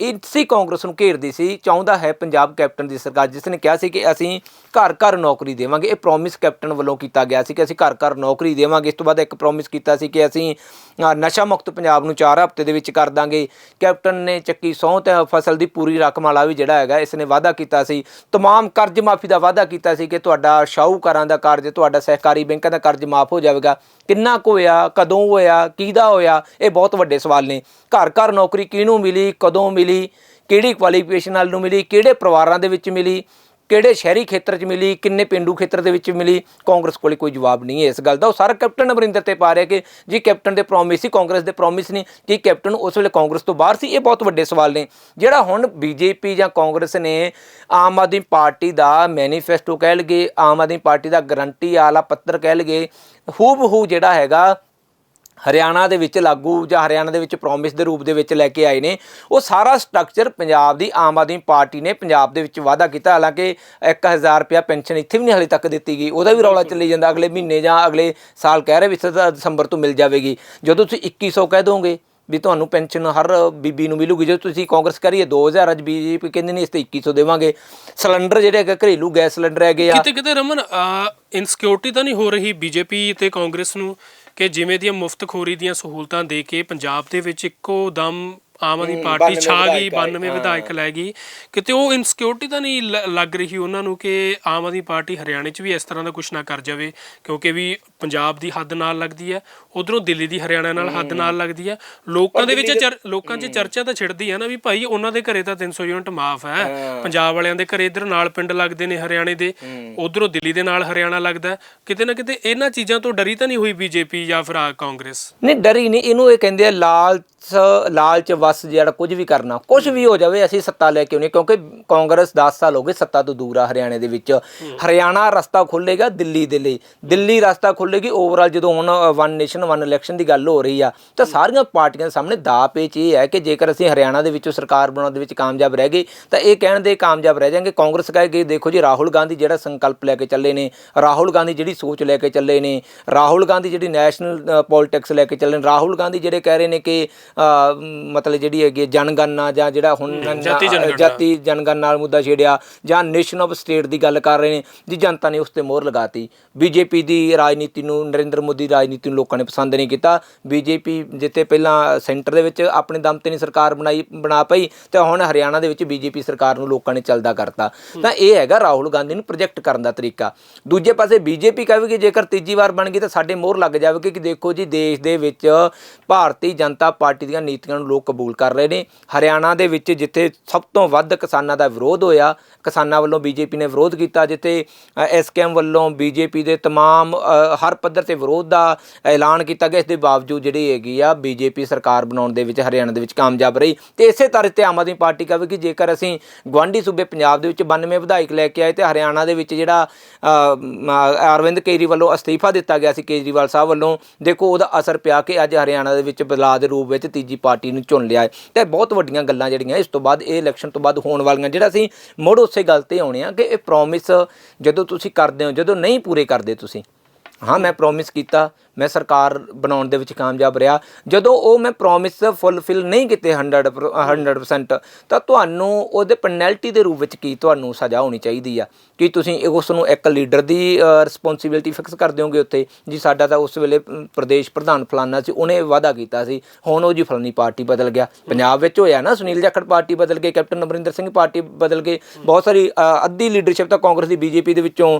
ਇਸੇ ਕਾਂਗਰਸ ਨੂੰ ਘੇਰਦੀ ਸੀ ਚਾਹੁੰਦਾ ਹੈ ਪੰਜਾਬ ਕੈਪਟਨ ਦੀ ਸਰਕਾਰ ਜਿਸ ਨੇ ਕਿਹਾ ਸੀ ਕਿ ਅਸੀਂ ਘਰ ਘਰ ਨੌਕਰੀ ਦੇਵਾਂਗੇ ਇਹ ਪ੍ਰੋਮਿਸ ਕੈਪਟਨ ਵੱਲੋਂ ਕੀਤਾ ਗਿਆ ਸੀ ਕਿ ਅਸੀਂ ਘਰ ਘਰ ਨੌਕਰੀ ਦੇਵਾਂਗੇ ਇਸ ਤੋਂ ਬਾਅਦ ਇੱਕ ਪ੍ਰੋਮਿਸ ਕੀਤਾ ਸੀ ਕਿ ਅਸੀਂ ਅ, ਨਸ਼ਾ ਮੁਕਤ ਪੰਜਾਬ ਨੂੰ 4 ਹਫ਼ਤੇ ਦੇ ਵਿੱਚ ਕਰ ਦਾਂਗੇ ਕੈਪਟਨ ਨੇ ਚੱਕੀ ਸਹੁੰ ਤੇ ਫਸਲ ਦੀ ਪੂਰੀ ਰਕਮ ਵਾਲਾ ਵੀ ਜਿਹੜਾ ਹੈਗਾ ਇਸ ਨੇ ਵਾਅਦਾ ਕੀਤਾ ਸੀ तमाम ਕਰਜ਼ ਮਾਫੀ ਦਾ ਵਾਅਦਾ ਕੀਤਾ ਸੀ ਕਿ ਤੁਹਾਡਾ ਸ਼ਾਹੂਕਾਰਾਂ ਦਾ ਕਰਜ਼ ਤੁਹਾਡਾ ਸਹਿਕਾਰੀ ਬੈਂਕਾਂ ਦਾ ਕਰਜ਼ ਮਾਫ ਹੋ ਜਾਵੇਗਾ ਕਿੰਨਾ ਕੁ ਹੋਇਆ ਕਦੋਂ ਹੋਇਆ ਕਿਹਦਾ ਹੋਇਆ ਇਹ ਬਹੁਤ ਵੱਡੇ ਸਵਾਲ ਨੇ ਘਰ ਘਰ ਨੌਕਰੀ ਕਿਹਨੂੰ ਮਿਲੀ ਕਦੋਂ ਮਿਲੀ ਮਿਲੀ, ਕਿਹੜੀ ਕੁਆਲੀਫਿਕੇਸ਼ਨ ਨਾਲ ਨੂੰ ਮਿਲੀ, ਕਿਹੜੇ ਪਰਿਵਾਰਾਂ ਦੇ ਵਿੱਚ ਮਿਲੀ, ਕਿਹੜੇ ਸ਼ਹਿਰੀ ਖੇਤਰ 'ਚ ਮਿਲੀ, ਕਿੰਨੇ ਪਿੰਡੂ ਖੇਤਰ ਦੇ ਵਿੱਚ ਮਿਲੀ, ਕਾਂਗਰਸ ਕੋਲੇ ਕੋਈ ਜਵਾਬ ਨਹੀਂ ਹੈ ਇਸ ਗੱਲ ਦਾ। ਉਹ ਸਾਰਾ ਕੈਪਟਨ ਅਮਰਿੰਦਰ ਤੇ ਪਾ ਰਿਹਾ ਕਿ ਜੀ ਕੈਪਟਨ ਦੇ ਪ੍ਰੋਮਿਸ ਸੀ, ਕਾਂਗਰਸ ਦੇ ਪ੍ਰੋਮਿਸ ਨਹੀਂ ਜੀ ਕੈਪਟਨ ਉਸ ਵੇਲੇ ਕਾਂਗਰਸ ਤੋਂ ਬਾਹਰ ਸੀ, ਇਹ ਬਹੁਤ ਵੱਡੇ ਸਵਾਲ ਨੇ। ਜਿਹੜਾ ਹੁਣ ਬੀਜੇਪੀ ਜਾਂ ਕਾਂਗਰਸ ਨੇ ਆਮ ਆਦਮੀ ਪਾਰਟੀ ਦਾ ਮੈਨੀਫੈਸਟੋ ਕਹਿ ਲਗੇ ਆਮ ਆਦਮੀ ਪਾਰਟੀ ਦਾ ਗਰੰਟੀ ਆਲਾ ਪੱਤਰ ਕਹਿ ਲਗੇ ਹੂ ਜਿਹੜਾ ਹੈਗਾ ਹਰਿਆਣਾ ਦੇ ਵਿੱਚ ਲਾਗੂ ਜਾਂ ਹਰਿਆਣਾ ਦੇ ਵਿੱਚ ਪ੍ਰੋਮਿਸ ਦੇ ਰੂਪ ਦੇ ਵਿੱਚ ਲੈ ਕੇ ਆਏ ਨੇ। ਉਹ ਸਾਰਾ ਸਟਰਕਚਰ ਪੰਜਾਬ ਦੀ ਆਮ ਆਦਮੀ ਪਾਰਟੀ ਨੇ ਪੰਜਾਬ ਦੇ ਵਿੱਚ ਵਾਅਦਾ ਕੀਤਾ। ਹਾਲਾਂਕਿ 1000 ਰੁਪਿਆ ਪੈਨਸ਼ਨ ਇੱਥੇ ਵੀ ਨਹੀਂ ਹਾਲੇ ਤੱਕ ਦਿੱਤੀ ਗਈ। ਉਹਦਾ ਵੀ ਰੌਲਾ ਚੱਲੀ ਜਾਂਦਾ। ਅਗਲੇ ਮਹੀਨੇ ਜਾਂ ਅਗਲੇ ਸਾਲ ਕਹਿ ਰਹੇ ਵੀ ਦਸੰਬਰ ਤੋਂ ਮਿਲ ਜਾਵੇਗੀ। ਜਦੋਂ ਤੁਸੀਂ 2100 ਕਹਿ ਦੋਗੇ ਵੀ ਤੁਹਾਨੂੰ ਪੈਨਸ਼ਨ ਹਰ ਬੀਬੀ ਨੂੰ ਮਿਲੂਗੀ ਜੇ ਤੁਸੀਂ ਕਾਂਗਰਸ ਕਰੀਏ 2000 ਅੱਜ ਬੀਜੇਪੀ ਕਹਿੰਦੇ ਨੇ ਇਸ ਤੇ 2100 ਦੇਵਾਂਗੇ। ਸਿਲੰਡਰ ਜਿਹੜੇ ਹੈਗੇ ਘਰੇਲੂ ਗੈਸ ਸਿਲੰਡਰ ਹੈਗੇ ਆ। ਕਿਤੇ ਕਿਤੇ ਰਮਨ ਇਨਸਿਕਿਉਰਿਟੀ ਤਾਂ ਨਹੀਂ ਹੋ ਰਹੀ ਬੀਜੇਪੀ ਤੇ ਕਾਂਗਰਸ ਨੂੰ? ਕਿ ਜਿਵੇਂ ਦੀਆਂ ਮੁਫਤਖੋਰੀ ਦੀਆਂ ਸਹੂਲਤਾਂ ਦੇ ਕੇ ਪੰਜਾਬ ਦੇ ਵਿੱਚ ਇੱਕੋ ਦਮ ਆਮ ਆਦਮੀ ਪਾਰਟੀ 92 ਛਾ ਗਈ ਵਿਧਾਇਕ ਆਏ, 92 ਵਿਧਾਇਕ ਲੈ ਗਈ। ਕਿਤੇ ਉਹ ਇਨਸਿਕਿਉਰਿਟੀ ਤਾਂ ਨਹੀਂ ਲੱਗ ਰਹੀ ਉਹਨਾਂ ਨੂੰ ਕਿ ਆਮ ਆਦਮੀ ਪਾਰਟੀ ਹਰਿਆਣੇ 'ਚ ਵੀ ਇਸ ਤਰ੍ਹਾਂ ਦਾ ਕੁਝ ਨਾ ਕਰ ਜਾਵੇ ਕਿਉਂਕਿ ਵੀ ਪੰਜਾਬ ਦੀ ਹੱਦ ਨਾਲ ਲੱਗਦੀ ਹੈ ਉਧਰੋਂ ਦਿੱਲੀ ਦੀ ਹਰਿਆਣਾ ਨਾਲ ਹੱਦ ਨਾਲ ਲੱਗਦੀ ਹੈ। ਲੋਕਾਂ ਦੇ ਵਿੱਚ ਲੋਕਾਂ 'ਚ ਚਰਚਾ ਤਾਂ ਛਿੜਦੀ ਹੈ ਨਾ ਵੀ ਭਾਈ ਉਹਨਾਂ ਦੇ ਘਰੇ ਤਾਂ 300 ਯੂਨਿਟ ਮਾਫ ਹੈ। ਪੰਜਾਬ ਵਾਲਿਆਂ ਦੇ ਘਰੇ ਇਧਰ ਨਾਲ ਪਿੰਡ ਲੱਗਦੇ ਨੇ ਹਰਿਆਣੇ ਦੇ ਉਧਰੋਂ ਦਿੱਲੀ ਦੇ ਨਾਲ ਹਰਿਆਣਾ ਲੱਗਦਾ। ਕਿਤੇ ਨਾ ਕਿਤੇ ਇਹਨਾਂ ਚੀਜ਼ਾਂ ਤੋਂ ਡਰੀ ਤਾਂ ਨਹੀਂ ਹੋਈ ਬੀਜੇਪੀ ਜਾਂ ਫਿਰ ਕਾਂਗਰਸ? ਨਹੀਂ ਡਰੀ ਨਹੀਂ। ਇਹਨੂੰ ਇਹ ਕਹਿੰਦੇ ਆ ਲਾਲਚ ਲਾਲਚ ਵਸ ਜਿਹੜਾ ਕੁਝ ਵੀ ਕਰਨਾ, ਕੁਝ ਵੀ ਹੋ ਜਾਵੇ, ਅਸੀਂ ਸੱਤਾ ਲੈ ਕੇ ਆਉਣੀ ਕਿਉਂਕਿ ਕਾਂਗਰਸ 10 ਸਾਲ ਹੋ ਗਏ ਸੱਤਾ ਤੋਂ ਦੂਰ ਆ ਹਰਿਆਣੇ ਦੇ ਵਿੱਚ। ਹਰਿਆਣਾ ਰਸਤਾ ਖੁੱਲੇਗਾ ਦਿੱਲੀ ਦੇ ਲਈ। ਦਿੱਲੀ ਰਸਤਾ ਖੁੱਲੇਗੀ ਓਵਰਆਲ ਜਦੋਂ ਹੁਣ ਵਨ ਨੇਸ਼ਨ ਵਨ ਇਲੈਕਸ਼ਨ ਦੀ ਗੱਲ ਹੋ ਰਹੀ ਆ, ਤਾਂ ਸਾਰੀਆਂ ਪਾਰਟੀਆਂ ਦੇ ਸਾਹਮਣੇ ਦਾ ਪੇਚ ਇਹ ਹੈ ਕਿ ਜੇਕਰ ਅਸੀਂ ਹਰਿਆਣਾ ਦੇ ਵਿੱਚੋਂ, ਸਰਕਾਰ ਬਣਾਉਣ ਦੇ ਵਿੱਚ ਕਾਮਯਾਬ ਰਹਿ ਗਏ ਤਾਂ ਇਹ ਕਹਿਣ ਦੇ ਕਾਮਯਾਬ ਰਹਿ ਜਾਣਗੇ। ਕਾਂਗਰਸ ਕਹੇਗੀ ਦੇਖੋ ਜੀ, ਰਾਹੁਲ ਗਾਂਧੀ ਜਿਹੜਾ ਸੰਕਲਪ ਲੈ ਕੇ ਚੱਲੇ ਨੇ, ਰਾਹੁਲ ਗਾਂਧੀ ਜਿਹੜੀ ਸੋਚ ਲੈ ਕੇ ਚੱਲੇ ਨੇ, ਰਾਹੁਲ ਗਾਂਧੀ ਜਿਹੜੀ ਨੈਸ਼ਨਲ ਪੋਲਿਟਿਕਸ ਲੈ ਕੇ ਚੱਲੇ ਨੇ, ਰਾਹੁਲ ਗਾਂਧੀ ਜਿਹੜੇ ਕਹਿ ਰਹੇ ਨੇ ਕਿ ਮਤਲਬ ਮਤਲਬ ਜਿਹੜੀ ਹੈਗੀ ਹੈ ਜਨਗਣਨਾ ਜਾਂ ਜਿਹੜਾ ਹੁਣ ਜਾਤੀ ਜਨਗਣਨਾ। ਜਾਤੀ ਜਨਗਣਨਾ ਨਾਲ ਮੁੱਦਾ ਛੇੜਿਆ ਜਾਂ ਨੇਸ਼ਨ ਆਫ ਸਟੇਟ ਦੀ ਗੱਲ ਕਰ ਰਹੇ ਨੇ ਜੀ ਜਨਤਾ ਨੇ ਉਸ ਤੇ ਮੋਹਰ ਲਗਾਤੀ। ਬੀਜੇਪੀ ਦੀ ਰਾਜਨੀਤੀ ਨੂੰ ਨਰਿੰਦਰ ਮੋਦੀ ਦੀ ਰਾਜਨੀਤੀ ਨੂੰ ਲੋਕਾਂ ਨੇ ਪਸੰਦ ਨਹੀਂ ਕੀਤਾ। ਬੀਜੇਪੀ ਜਿੱਤੇ ਪਹਿਲਾਂ ਸੈਂਟਰ ਦੇ ਵਿੱਚ ਆਪਣੇ ਦਮ ਤੇ ਨਹੀਂ ਸਰਕਾਰ ਬਣਾਈ ਬਣਾ ਪਈ ਤੇ ਹੁਣ ਹਰਿਆਣਾ ਦੇ ਵਿੱਚ ਬੀਜੇਪੀ ਸਰਕਾਰ ਨੂੰ ਲੋਕਾਂ ਨੇ ਚੱਲਦਾ ਕਰਤਾ। ਤਾਂ ਇਹ ਹੈਗਾ ਰਾਹੁਲ ਗਾਂਧੀ ਨੂੰ ਪ੍ਰੋਜੈਕਟ ਕਰਨ ਦਾ ਤਰੀਕਾ। ਦੂਜੇ ਪਾਸੇ ਬੀਜੇਪੀ ਕਹੇਗੀ ਜੇਕਰ ਤੀਜੀ ਵਾਰ ਬਣ ਗਈ ਤਾਂ ਸਾਡੇ ਮੋਹਰ ਲੱਗ ਜਾਵੇਗੀ ਕਿ ਦੇਖੋ ਜੀ ਦੇਸ਼ ਦੇ ਵਿੱਚ ਭਾਰਤੀ ਜਨਤਾ ਪਾਰਟੀ ਦੀਆਂ ਨੀਤੀਆਂ ਨੂੰ ਲੋਕ ਕਬੂਲ ਕਰ ਰਹੇ ਨੇ ਹਰਿਆਣਾ ਦੇ ਵਿੱਚ ਜਿੱਥੇ ਸਭ ਤੋਂ ਵੱਧ ਕਿਸਾਨਾਂ ਦਾ ਵਿਰੋਧ ਹੋਇਆ ਕਿਸਾਨਾਂ ਵੱਲੋਂ ਬੀਜੇਪੀ ਨੇ ਵਿਰੋਧ ਕੀਤਾ ਜਿੱਥੇ ਐਸਕੇਐਮ ਵੱਲੋਂ ਬੀਜੇਪੀ ਦੇ तमाम ਅ, ਹਰ ਪੱਧਰ ਤੇ ਵਿਰੋਧ ਦਾ ਐਲਾਨ ਕੀਤਾ ਗਿਆ ਇਸ ਦੇ ਬਾਵਜੂਦ ਜਿਹੜੀ ਹੈਗੀ ਆ ਬੀਜੇਪੀ ਸਰਕਾਰ ਬਣਾਉਣ ਦੇ ਵਿੱਚ ਹਰਿਆਣਾ ਦੇ ਵਿੱਚ ਕਾਮਯਾਬ ਰਹੀ ਤੇ ਇਸੇ ਤਰ੍ਹਾਂ ਤੇ ਆਮ ਆਦਮੀ ਪਾਰਟੀ ਕਹੇ ਕਿ ਜੇਕਰ ਅਸੀਂ ਗਵਾਂਢੀ ਸੂਬੇ ਪੰਜਾਬ ਦੇ ਵਿੱਚ 92 ਵਿਧਾਇਕ ਲੈ ਕੇ ਆਏ ਤੇ ਹਰਿਆਣਾ ਦੇ ਵਿੱਚ ਜਿਹੜਾ ਅ, ਮ, ਅਰਵਿੰਦ ਕੇਜਰੀਵਾਲ ਵੱਲੋਂ ਅਸਤੀਫਾ ਦਿੱਤਾ ਗਿਆ ਸੀ ਕੇਜਰੀਵਾਲ ਸਾਹਿਬ ਵੱਲੋਂ ਦੇਖੋ ਉਹਦਾ ਅਸਰ ਪਿਆ ਕਿ ਅੱਜ ਹਰਿਆਣਾ ਦੇ ਵਿੱਚ ਬਦਲਾਅ ਦੇ ਰੂਪ ਵਿੱਚ ਤੀਜੀ ਪਾਰਟੀ ਨੂੰ ਚੁਣ ਲਿਆ ਹੈ। ਤੇ ਬਹੁਤ ਵੱਡੀਆਂ ਗੱਲਾਂ ਜਿਹੜੀਆਂ ਇਸ ਤੋਂ ਬਾਅਦ, ਇਹ ਇਲੈਕਸ਼ਨ ਤੋਂ ਬਾਅਦ ਹੋਣ ਵਾਲੀਆਂ। ਜਿਹੜਾ ਅਸੀਂ ਮੁੜ ਉਸੇ ਗੱਲ ਤੇ ਆਉਣੇ ਆ ਕਿ ਇਹ ਪ੍ਰੋਮਿਸ ਜਦੋਂ ਤੁਸੀਂ ਕਰਦੇ ਹੋ, ਜਦੋਂ ਨਹੀਂ ਪੂਰੇ ਕਰਦੇ ਤੁਸੀਂ। ਹਾਂ, ਮੈਂ ਪ੍ਰੋਮਿਸ ਕੀਤਾ ਮੈਂ ਸਰਕਾਰ ਬਣਾਉਣ ਦੇ ਵਿੱਚ ਕਾਮਯਾਬ ਰਿਹਾ। ਜਦੋਂ ਉਹ ਮੈਂ ਪ੍ਰੋਮਿਸ ਫੁੱਲਫਿਲ ਨਹੀਂ ਕੀਤੇ 100 100% ਤਾਂ ਤੁਹਾਨੂੰ ਉਹਦੇ ਪੈਨਲਟੀ ਦੇ ਰੂਪ ਵਿੱਚ ਕੀ ਤੁਹਾਨੂੰ ਸਜ਼ਾ ਹੋਣੀ ਚਾਹੀਦੀ ਆ? ਕਿ ਤੁਸੀਂ ਉਸ ਨੂੰ ਇੱਕ ਲੀਡਰ ਦੀ ਰਿਸਪੌਂਸਿਬਿਲਟੀ ਫਿਕਸ ਕਰ ਦਿਓਗੇ ਉੱਤੇ ਜੀ ਸਾਡਾ ਤਾਂ ਉਸ ਵੇਲੇ ਪ੍ਰਦੇਸ਼ ਪ੍ਰਧਾਨ ਫਲਾਨਾ ਸੀ ਉਹਨੇ ਵਾਅਦਾ ਕੀਤਾ ਸੀ ਹੁਣ ਉਹ ਜੀ ਫਲਾਨੀ ਪਾਰਟੀ ਬਦਲ ਗਿਆ। ਪੰਜਾਬ ਵਿੱਚ ਹੋਇਆ ਨਾ ਸੁਨੀਲ ਜਾਖੜ ਪਾਰਟੀ ਬਦਲ ਗਈ ਕੈਪਟਨ ਅਮਰਿੰਦਰ ਸਿੰਘ ਪਾਰਟੀ ਬਦਲ ਗਈ ਬਹੁਤ ਸਾਰੀ ਅੱਧੀ ਲੀਡਰਸ਼ਿਪ ਤਾਂ ਕਾਂਗਰਸ ਦੀ ਬੀਜੇਪੀ ਦੇ ਵਿੱਚੋਂ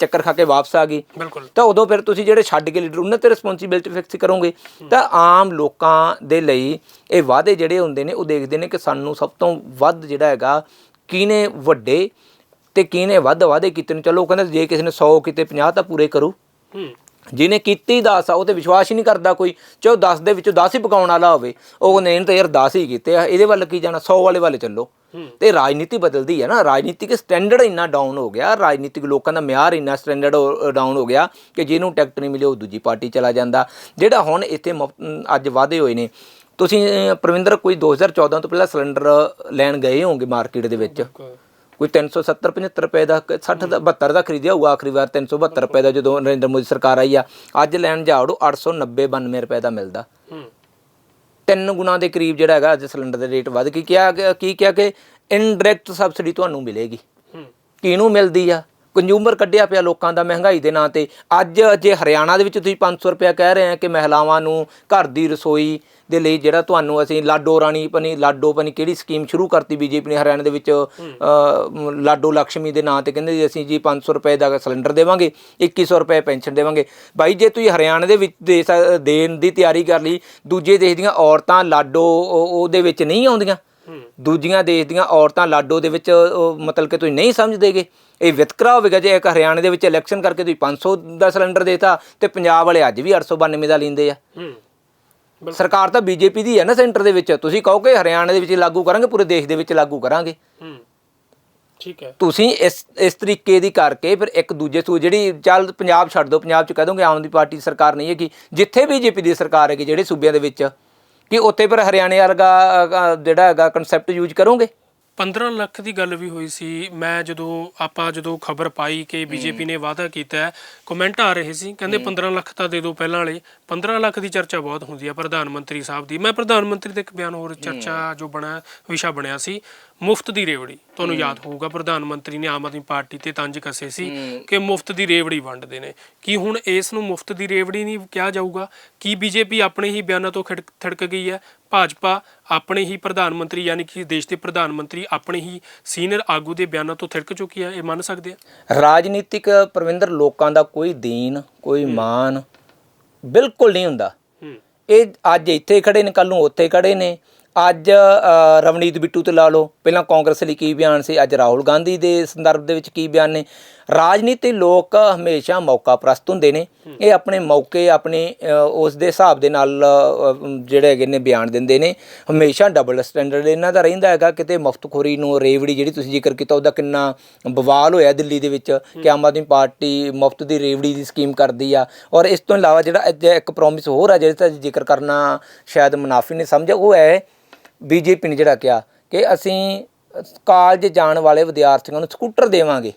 ਚੱਕਰ ਖਾ ਕੇ ਵਾਪਸ ਆ ਗਈ। ਬਿਲਕੁਲ। ਤਾਂ ਉਦੋਂ ਫਿਰ ਤੁਸੀਂ ਜਿਹੜੇ ਛੱਡ ਕੇ ਲੀਡਰ ਉਹਨਾਂ ਤੇ ਰਿਸਪੌਂਸਿਬਿਲਟੀ ਫਿਕਸ ਕਰੋਗੇ। ਤਾਂ ਆਮ ਲੋਕਾਂ ਦੇ ਲਈ ਇਹ ਵਾਅਦੇ ਜਿਹੜੇ ਹੁੰਦੇ ਨੇ, ਉਹ ਦੇਖਦੇ ਨੇ ਕਿ ਸਾਨੂੰ ਸਭ ਤੋਂ ਵੱਧ ਜਿਹੜਾ ਹੈਗਾ, ਕਿਹਨੇ ਵੱਡੇ ਤੇ ਕਿਹਨੇ ਵੱਧ ਵਾਅਦੇ ਕੀਤੇ ਨੇ। ਚਲੋ ਕਹਿੰਦੇ ਜੇ ਕਿਸੇ ਨੇ 100 ਕੀਤੇ 50 ਤਾਂ ਪੂਰੇ ਕਰੋ। ਜਿਹਨੇ ਕੀਤੀ 10 ਆ ਉਹ ਤੇ ਵਿਸ਼ਵਾਸ ਹੀ ਨਹੀਂ ਕਰਦਾ ਕੋਈ। ਚਾਹੇ 10 ਦੇ ਵਿੱਚੋਂ 10 ਹੀ ਪਕਾਉਣ ਵਾਲਾ ਹੋਵੇ ਉਹ ਇਹਨੇ ਤਾਂ ਯਾਰ 10 ਹੀ ਕੀਤੇ ਆ। ਇਹਦੇ ਵੱਲ ਕੀ ਜਾਣਾ? 100 ਵਾਲੇ ਵੱਲ ਚੱਲੋ। ਤੇ ਰਾਜਨੀਤੀ ਬਦਲਦੀ ਹੈ ਨਾ। ਰਾਜਨੀਤਿਕ ਸਟੈਂਡਰਡ ਇੰਨਾ ਡਾਊਨ ਹੋ ਗਿਆ। ਰਾਜਨੀਤਿਕ ਲੋਕਾਂ ਦਾ ਮਿਆਰ ਇੰਨਾ ਸਟੈਂਡਰਡ ਡਾਊਨ ਹੋ ਗਿਆ ਕਿ ਜਿਹਨੂੰ ਟਿਕਟ ਨਹੀਂ ਮਿਲੇ ਉਹ ਦੂਜੀ ਪਾਰਟੀ ਚਲਾ ਜਾਂਦਾ। ਜਿਹੜਾ ਹੁਣ ਇੱਥੇ ਅੱਜ ਵਾਅਦੇ ਹੋਏ ਨੇ। ਤੁਸੀਂ ਪ੍ਰਵਿੰਦਰ ਕੋਈ 2014 ਤੋਂ ਪਹਿਲਾਂ ਸਿਲੰਡਰ ਲੈਣ ਗਏ ਹੋਵੋਗੇ ਮਾਰਕੀਟ ਦੇ ਵਿੱਚ? ਕੋਈ 370 75 ਰੁਪਏ ਦਾ 60 ਦਾ 72 ਦਾ ਖਰੀਦਿਆ ਹੋਊਗਾ ਆਖਰੀ ਵਾਰ 372 ਰੁਪਏ ਦਾ ਜਦੋਂ ਨਰਿੰਦਰ ਮੋਦੀ ਸਰਕਾਰ ਆਈ ਆ। ਅੱਜ ਲੈਣ ਜਾੜੋ 890 92 ਰੁਪਏ ਦਾ ਮਿਲਦਾ। ਤਿੰਨ ਗੁਣਾ ਦੇ ਕਰੀਬ ਜਿਹੜਾ ਹੈਗਾ ਅੱਜ ਸਿਲੰਡਰ ਦੇ ਰੇਟ ਵੱਧ ਗਈ ਕਿਹਾ ਕੀ ਕਿਹਾ ਕਿ ਇਨਡਾਇਰੈਕਟ ਸਬਸਿਡੀ ਤੁਹਾਨੂੰ ਮਿਲੇਗੀ। ਕਿਹਨੂੰ ਮਿਲਦੀ ਆ? ਕੰਜ਼ੂਮਰ ਕੱਢਿਆ ਪਿਆ ਲੋਕਾਂ ਦਾ ਮਹਿੰਗਾਈ ਦੇ ਨਾਂ ਤੇ। ਅੱਜ ਜੇ ਹਰਿਆਣਾ ਦੇ ਵਿੱਚ ਤੁਸੀਂ 500 ਰੁਪਇਆ ਕਹਿ ਰਹੇ ਆ ਕਿ ਮਹਿਲਾਵਾਂ ਨੂੰ ਘਰ ਦੀ ਰਸੋਈ ਦੇ ਲਈ ਜਿਹੜਾ ਤੁਹਾਨੂੰ ਅਸੀਂ ਲਾਡੋ ਰਾਣੀ ਪਨੀ, ਲਾਡੋ ਪਨੀ ਕਿਹੜੀ ਸਕੀਮ ਸ਼ੁਰੂ ਕਰਤੀ ਬੀਜੇਪੀ ਨੇ ਹਰਿਆਣਾ ਦੇ ਵਿੱਚ ਲਾਡੋ ਲక్ష్ਮੀ ਦੇ ਨਾਂ ਤੇ ਕਹਿੰਦੇ ਜੀ ਅਸੀਂ ਜੀ 500 ਰੁਪਏ ਦਾ ਸਿਲੰਡਰ ਦੇਵਾਂਗੇ 2100 ਰੁਪਏ ਪੈਨਸ਼ਨ ਦੇਵਾਂਗੇ। ਬਾਈ, ਜੇ ਤੁਸੀਂ ਹਰਿਆਣਾ ਦੇ ਵਿੱਚ ਦੇ ਸਕ- ਦੇਣ ਦੀ ਤਿਆਰੀ ਕਰ ਲਈ, ਦੂਜੇ ਦੇਸ਼ ਦੀਆਂ ਔਰਤਾਂ ਲਾਡੋ ਉਹਦੇ ਵਿੱਚ ਨਹੀਂ ਆਉਂਦੀਆਂ। ਦੂਜੀਆਂ ਦੇਸ਼ ਦੀਆਂ ਔਰਤਾਂ ਲਾਡੋ ਦੇ ਵਿੱਚ ਮਤਲਬ ਕਿ ਤੁਸੀਂ ਨਹੀਂ ਸਮਝਦੇਗੇ। ਇਹ ਵਿਤਕਰਾ ਹੋਵੇਗਾ ਜੇ ਇੱਕ ਹਰਿਆਣੇ ਦੇ ਵਿੱਚ ਇਲੈਕਸ਼ਨ ਕਰਕੇ ਤੁਸੀਂ 500 ਦਾ ਸਿਲੰਡਰ ਦੇਤਾ ਤੇ ਪੰਜਾਬ ਵਾਲੇ ਅੱਜ ਵੀ 892 ਦਾ ਲੈਂਦੇ ਆ। ਸਰਕਾਰ ਤਾਂ ਬੀਜੇਪੀ ਦੀ ਹੈ ਨਾ ਸੈਂਟਰ ਦੇ ਵਿੱਚ। ਤੁਸੀਂ ਕਹੋਗੇ ਹਰਿਆਣੇ ਦੇ ਵਿੱਚ ਲਾਗੂ ਕਰਾਂਗੇ ਪੂਰੇ ਦੇਸ਼ ਦੇ ਵਿੱਚ ਲਾਗੂ ਕਰਾਂਗੇ। ਠੀਕ ਹੈ। ਤੁਸੀਂ ਇਸ ਇਸ ਤਰੀਕੇ ਦੀ ਕਰਕੇ ਫਿਰ ਇੱਕ ਦੂਜੇ ਤੋਂ ਜਿਹੜੀ ਚੱਲ ਪੰਜਾਬ ਛੱਡ ਦਿਓ ਪੰਜਾਬ ਚ ਕਹਿ ਦੋਗੇ ਆਮ ਆਦਮੀ ਪਾਰਟੀ ਦੀ ਸਰਕਾਰ ਨਹੀਂ ਹੈਗੀ ਜਿੱਥੇ ਬੀਜੇਪੀ ਦੀ ਸਰਕਾਰ ਹੈਗੀ ਜਿਹੜੇ ਸੂਬਿਆਂ ਦੇ ਵਿੱਚ। ਕਿ ਉੱਥੇ ਫਿਰ ਹਰਿਆਣੇ ਵਰਗਾ ਜਿਹੜਾ ਹੈਗਾ ਕਨਸੈਪਟ ਯੂਜ਼ ਕਰੋਗੇ? 15 ਲੱਖ ਦੀ ਗੱਲ ਵੀ ਹੋਈ ਸੀ। ਮੈਂ ਜਦੋਂ ਆਪਾਂ ਜਦੋਂ ਖਬਰ ਪਾਈ ਕਿ ਬੀਜੇਪੀ ਨੇ ਵਾਅਦਾ ਕੀਤਾ ਹੈ ਕਮੈਂਟ ਆ ਰਹੇ ਸੀ। ਕਹਿੰਦੇ 15 ਲੱਖ ਤਾਂ ਦੇ ਦਿਓ ਪਹਿਲਾਂ ਵਾਲੇ। 15 ਲੱਖ ਦੀ ਚਰਚਾ ਬਹੁਤ ਹੁੰਦੀ ਹੈ ਪ੍ਰਧਾਨ ਮੰਤਰੀ ਸਾਹਿਬ ਦੀ। ਮੈਂ ਪ੍ਰਧਾਨ ਮੰਤਰੀ ਦੇ ਇੱਕ ਬਿਆਨ ਹੋਰ ਚਰਚਾ ਜੋ ਬਣਾ ਵਿਸ਼ਾ ਬਣਿਆ ਸੀ। ਮੁਫਤ ਦੀ ਰੇਵੜੀ। ਤੁਹਾਨੂੰ ਯਾਦ ਹੋਊਗਾ ਪ੍ਰਧਾਨ ਮੰਤਰੀ ਨੇ ਆਮ ਆਦਮੀ ਪਾਰਟੀ ਤੇ ਤੰਜ ਕਸੇ ਸੀ ਕਿ ਮੁਫਤ ਦੀ ਰੇਵੜੀ ਵੰਡਦੇ ਨੇ। ਕੀ ਹੁਣ ਇਸ ਨੂੰ ਮੁਫਤ ਦੀ ਰੇਵੜੀ ਨਹੀਂ ਕਿਹਾ ਜਾਊਗਾ? ਕੀ ਬੀਜੇਪੀ ਆਪਣੇ ਹੀ ਬਿਆਨਾਂ ਤੋਂ ਥੜਕ ਗਈ ਹੈ? ਭਾਜਪਾ ਆਪਣੇ ਹੀ ਪ੍ਰਧਾਨ ਮੰਤਰੀ ਯਾਨੀ ਕਿ ਦੇਸ਼ ਦੇ ਪ੍ਰਧਾਨ ਮੰਤਰੀ ਆਪਣੇ ਹੀ ਸੀਨੀਅਰ ਆਗੂ ਦੇ ਬਿਆਨਾਂ ਤੋਂ ਥਿੜਕ ਚੁੱਕੀ ਹੈ ਇਹ ਮੰਨ ਸਕਦੇ ਆ? ਰਾਜਨੀਤਿਕ ਪ੍ਰਵਿੰਦਰ ਲੋਕਾਂ ਦਾ ਕੋਈ ਦੀਨ ਕੋਈ ਮਾਨ ਬਿਲਕੁਲ ਨਹੀਂ ਹੁੰਦਾ। ਇਹ ਅੱਜ ਇੱਥੇ ਖੜੇ ਨੇ ਕੱਲ ਨੂੰ ਉੱਥੇ ਖੜੇ ਨੇ। ਅੱਜ ਰਵਨੀਤ ਬਿੱਟੂ ਤੇ ਲਾ ਲਓ। ਪਹਿਲਾਂ ਕਾਂਗਰਸ ਲਈ ਕੀ ਬਿਆਨ ਸੀ? ਅੱਜ ਰਾਹੁਲ ਗਾਂਧੀ ਦੇ ਸੰਦਰਭ ਦੇ ਵਿੱਚ ਕੀ ਬਿਆਨ ਨੇ? ਰਾਜਨੀਤੀ ਲੋਕ ਹਮੇਸ਼ਾ ਮੌਕਾ ਪ੍ਰਸਤ ਹੁੰਦੇ ਨੇ। ਇਹ ਆਪਣੇ ਮੌਕੇ, ਆਪਣੇ ਉਸ ਦੇ ਹਿਸਾਬ ਦੇ ਨਾਲ ਜਿਹੜੇ ਹੈਗੇ ਨੇ ਬਿਆਨ ਦਿੰਦੇ ਨੇ। ਹਮੇਸ਼ਾ ਡਬਲ ਸਟੈਂਡਰਡ ਇਹਨਾਂ ਦਾ ਰਹਿੰਦਾ ਹੈਗਾ। ਕਿਤੇ ਮੁਫਤਖੋਰੀ ਨੂੰ ਰੇਵੜੀ ਜਿਹੜੀ ਤੁਸੀਂ ਜ਼ਿਕਰ ਕੀਤਾ, ਉਹਦਾ ਕਿੰਨਾ ਬਵਾਲ ਹੋਇਆ ਦਿੱਲੀ ਦੇ ਵਿੱਚ ਕਿ ਆਮ ਆਦਮੀ ਪਾਰਟੀ ਮੁਫਤ ਦੀ ਰੇਵੜੀ ਦੀ ਸਕੀਮ ਕਰਦੀ ਆ। ਔਰ ਇਸ ਤੋਂ ਇਲਾਵਾ ਜਿਹੜਾ ਅੱਜ ਇੱਕ ਪ੍ਰੋਮਿਸ ਹੋਰ ਆ ਜਿਹਦਾ ਜ਼ਿਕਰ ਕਰਨਾ ਸ਼ਾਇਦ ਮੁਨਾਫੀ ਨੇ ਸਮਝਿਆ, ਉਹ ਹੈ ਬੀਜੇਪੀ ਨੇ ਜਿਹੜਾ ਕਿਹਾ ਕਿ ਅਸੀਂ ਕਾਲਜ ਜਾਣ ਵਾਲੇ ਵਿਦਿਆਰਥੀਆਂ ਨੂੰ ਸਕੂਟਰ ਦੇਵਾਂਗੇ।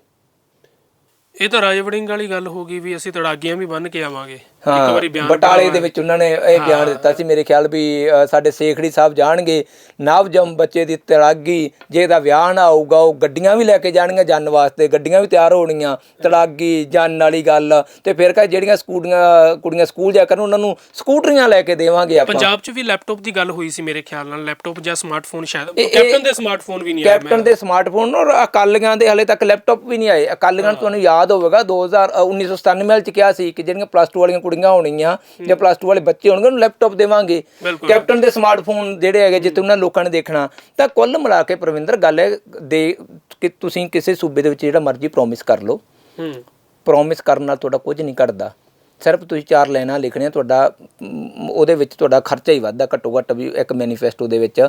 ਇਹ ਤਾਂ ਰਾਜੇ ਵੜਿੰਗ ਵਾਲੀ ਗੱਲ ਹੋ ਗਈ ਵੀ ਅਸੀਂ ਤੜਾਗੀਆਂ ਵੀ ਬੰਨ ਕੇ ਆਵਾਂਗੇ। ਇੱਕ ਵਾਰੀ ਹਾਂ ਬਿਆਨ ਬਟਾਲੇ ਦੇ ਵਿੱਚ ਉਹਨਾਂ ਨੇ ਇਹ ਬਿਆਨ ਦਿੱਤਾ ਸੀ। ਮੇਰੇ ਖਿਆਲ ਵੀ ਸਾਡੇ ਸੇਖੜੀ ਸਾਹਿਬ ਜਾਣਗੇ ਨਵਜੰਮ ਬੱਚੇ ਦੀ ਤੜਾਗੀ ਜੇ ਇਹਦਾ ਵਿਆਹ ਨਾ ਆਊਗਾ ਉਹ ਗੱਡੀਆਂ ਵੀ ਲੈ ਕੇ ਜਾਣਗੀਆਂ ਜਾਣ ਵਾਸਤੇ ਗੱਡੀਆਂ ਵੀ ਤਿਆਰ ਹੋਣੀਆਂ ਤੜਾਗੀ ਜਾਣ ਵਾਲੀ ਗੱਲ ਤੇ ਫਿਰ ਕਹ ਜਿਹੜੀਆਂ ਸਕੂਟੀਆਂ ਕੁੜੀਆਂ ਸਕੂਲ ਜਾ ਕਰਨ ਉਹਨਾਂ ਨੂੰ ਸਕੂਟਰੀਆਂ ਲੈ ਕੇ ਦੇਵਾਂਗੇ ਆਪਾਂ। ਪੰਜਾਬ 'ਚ ਵੀ ਲੈਪਟਾਪ ਦੀ ਗੱਲ ਹੋਈ ਸੀ ਮੇਰੇ ਖਿਆਲ ਨਾਲ ਲੈਪਟਾਪ ਜਾਂ ਸਮਾਰਟਫੋਨ ਸ਼ਾਇਦ। ਕੈਪਟਨ ਦੇ ਸਮਾਰਟਫੋਨ ਵੀ ਨਹੀਂ ਆਏ ਕੈਪਟਨ ਦੇ ਸਮਾਰਟਫੋਨ ਔਰ ਅਕਾਲੀਆਂ ਦੇ ਹਲੇ ਤੱਕ ਲੈਪਟਾਪ ਵੀ ਨਹੀਂ ਆਏ। ਅਕਾਲੀਆਂ ਨੂੰ ਤੁਹਾਨੂੰ ਯਾਦ ਹੋਵੇਗਾ 2000 ਅ, 1997 ਵਿੱਚ ਕਿਹਾ ਸੀ ਕਿ ਜਿਹੜੀਆਂ ਪਲੱਸ 2 ਵਾਲੀਆਂ ਕੁੜੀਆਂ ਹੋਣਗੀਆਂ ਜਾਂ ਪਲੱਸ 2 ਵਾਲੇ ਬੱਚੇ ਹੋਣਗੇ ਉਹਨੂੰ ਲੈਪਟਾਪ ਦੇਵਾਂਗੇ। ਕੈਪਟਨ ਦੇ ਸਮਾਰਟਫੋਨ ਜਿਹੜੇ ਹੈਗੇ ਜਿੱਥੇ ਉਹਨਾਂ ਲੋਕਾਂ ਨੇ ਦੇਖਣਾ ਤਾਂ ਕੁੱਲ ਮਿਲਾ ਕੇ ਪ੍ਰਵਿੰਦਰ ਗੱਲ ਹੈ ਦੇ ਕਿ ਤੁਸੀਂ ਕਿਸੇ ਸੂਬੇ ਦੇ ਵਿੱਚ ਜਿਹੜਾ ਮਰਜ਼ੀ ਪ੍ਰੋਮਿਸ ਕਰ ਲਓ। ਹੂੰ। ਪ੍ਰੋਮਿਸ ਕਰਨ ਨਾਲ ਤੁਹਾਡਾ ਕੁਝ ਨਹੀਂ ਘਟਦਾ। ਸਿਰਫ ਤੁਸੀਂ ਚਾਰ ਲਾਈਨਾਂ ਲਿਖਣੀਆਂ ਤੁਹਾਡਾ ਉਹਦੇ ਵਿੱਚ ਤੁਹਾਡਾ ਖਰਚਾ ਹੀ ਵੱਧਦਾ ਘੱਟੋ ਘੱਟ ਵੀ ਇੱਕ ਮੈਨੀਫੈਸਟੋ ਦੇ ਵਿੱਚ।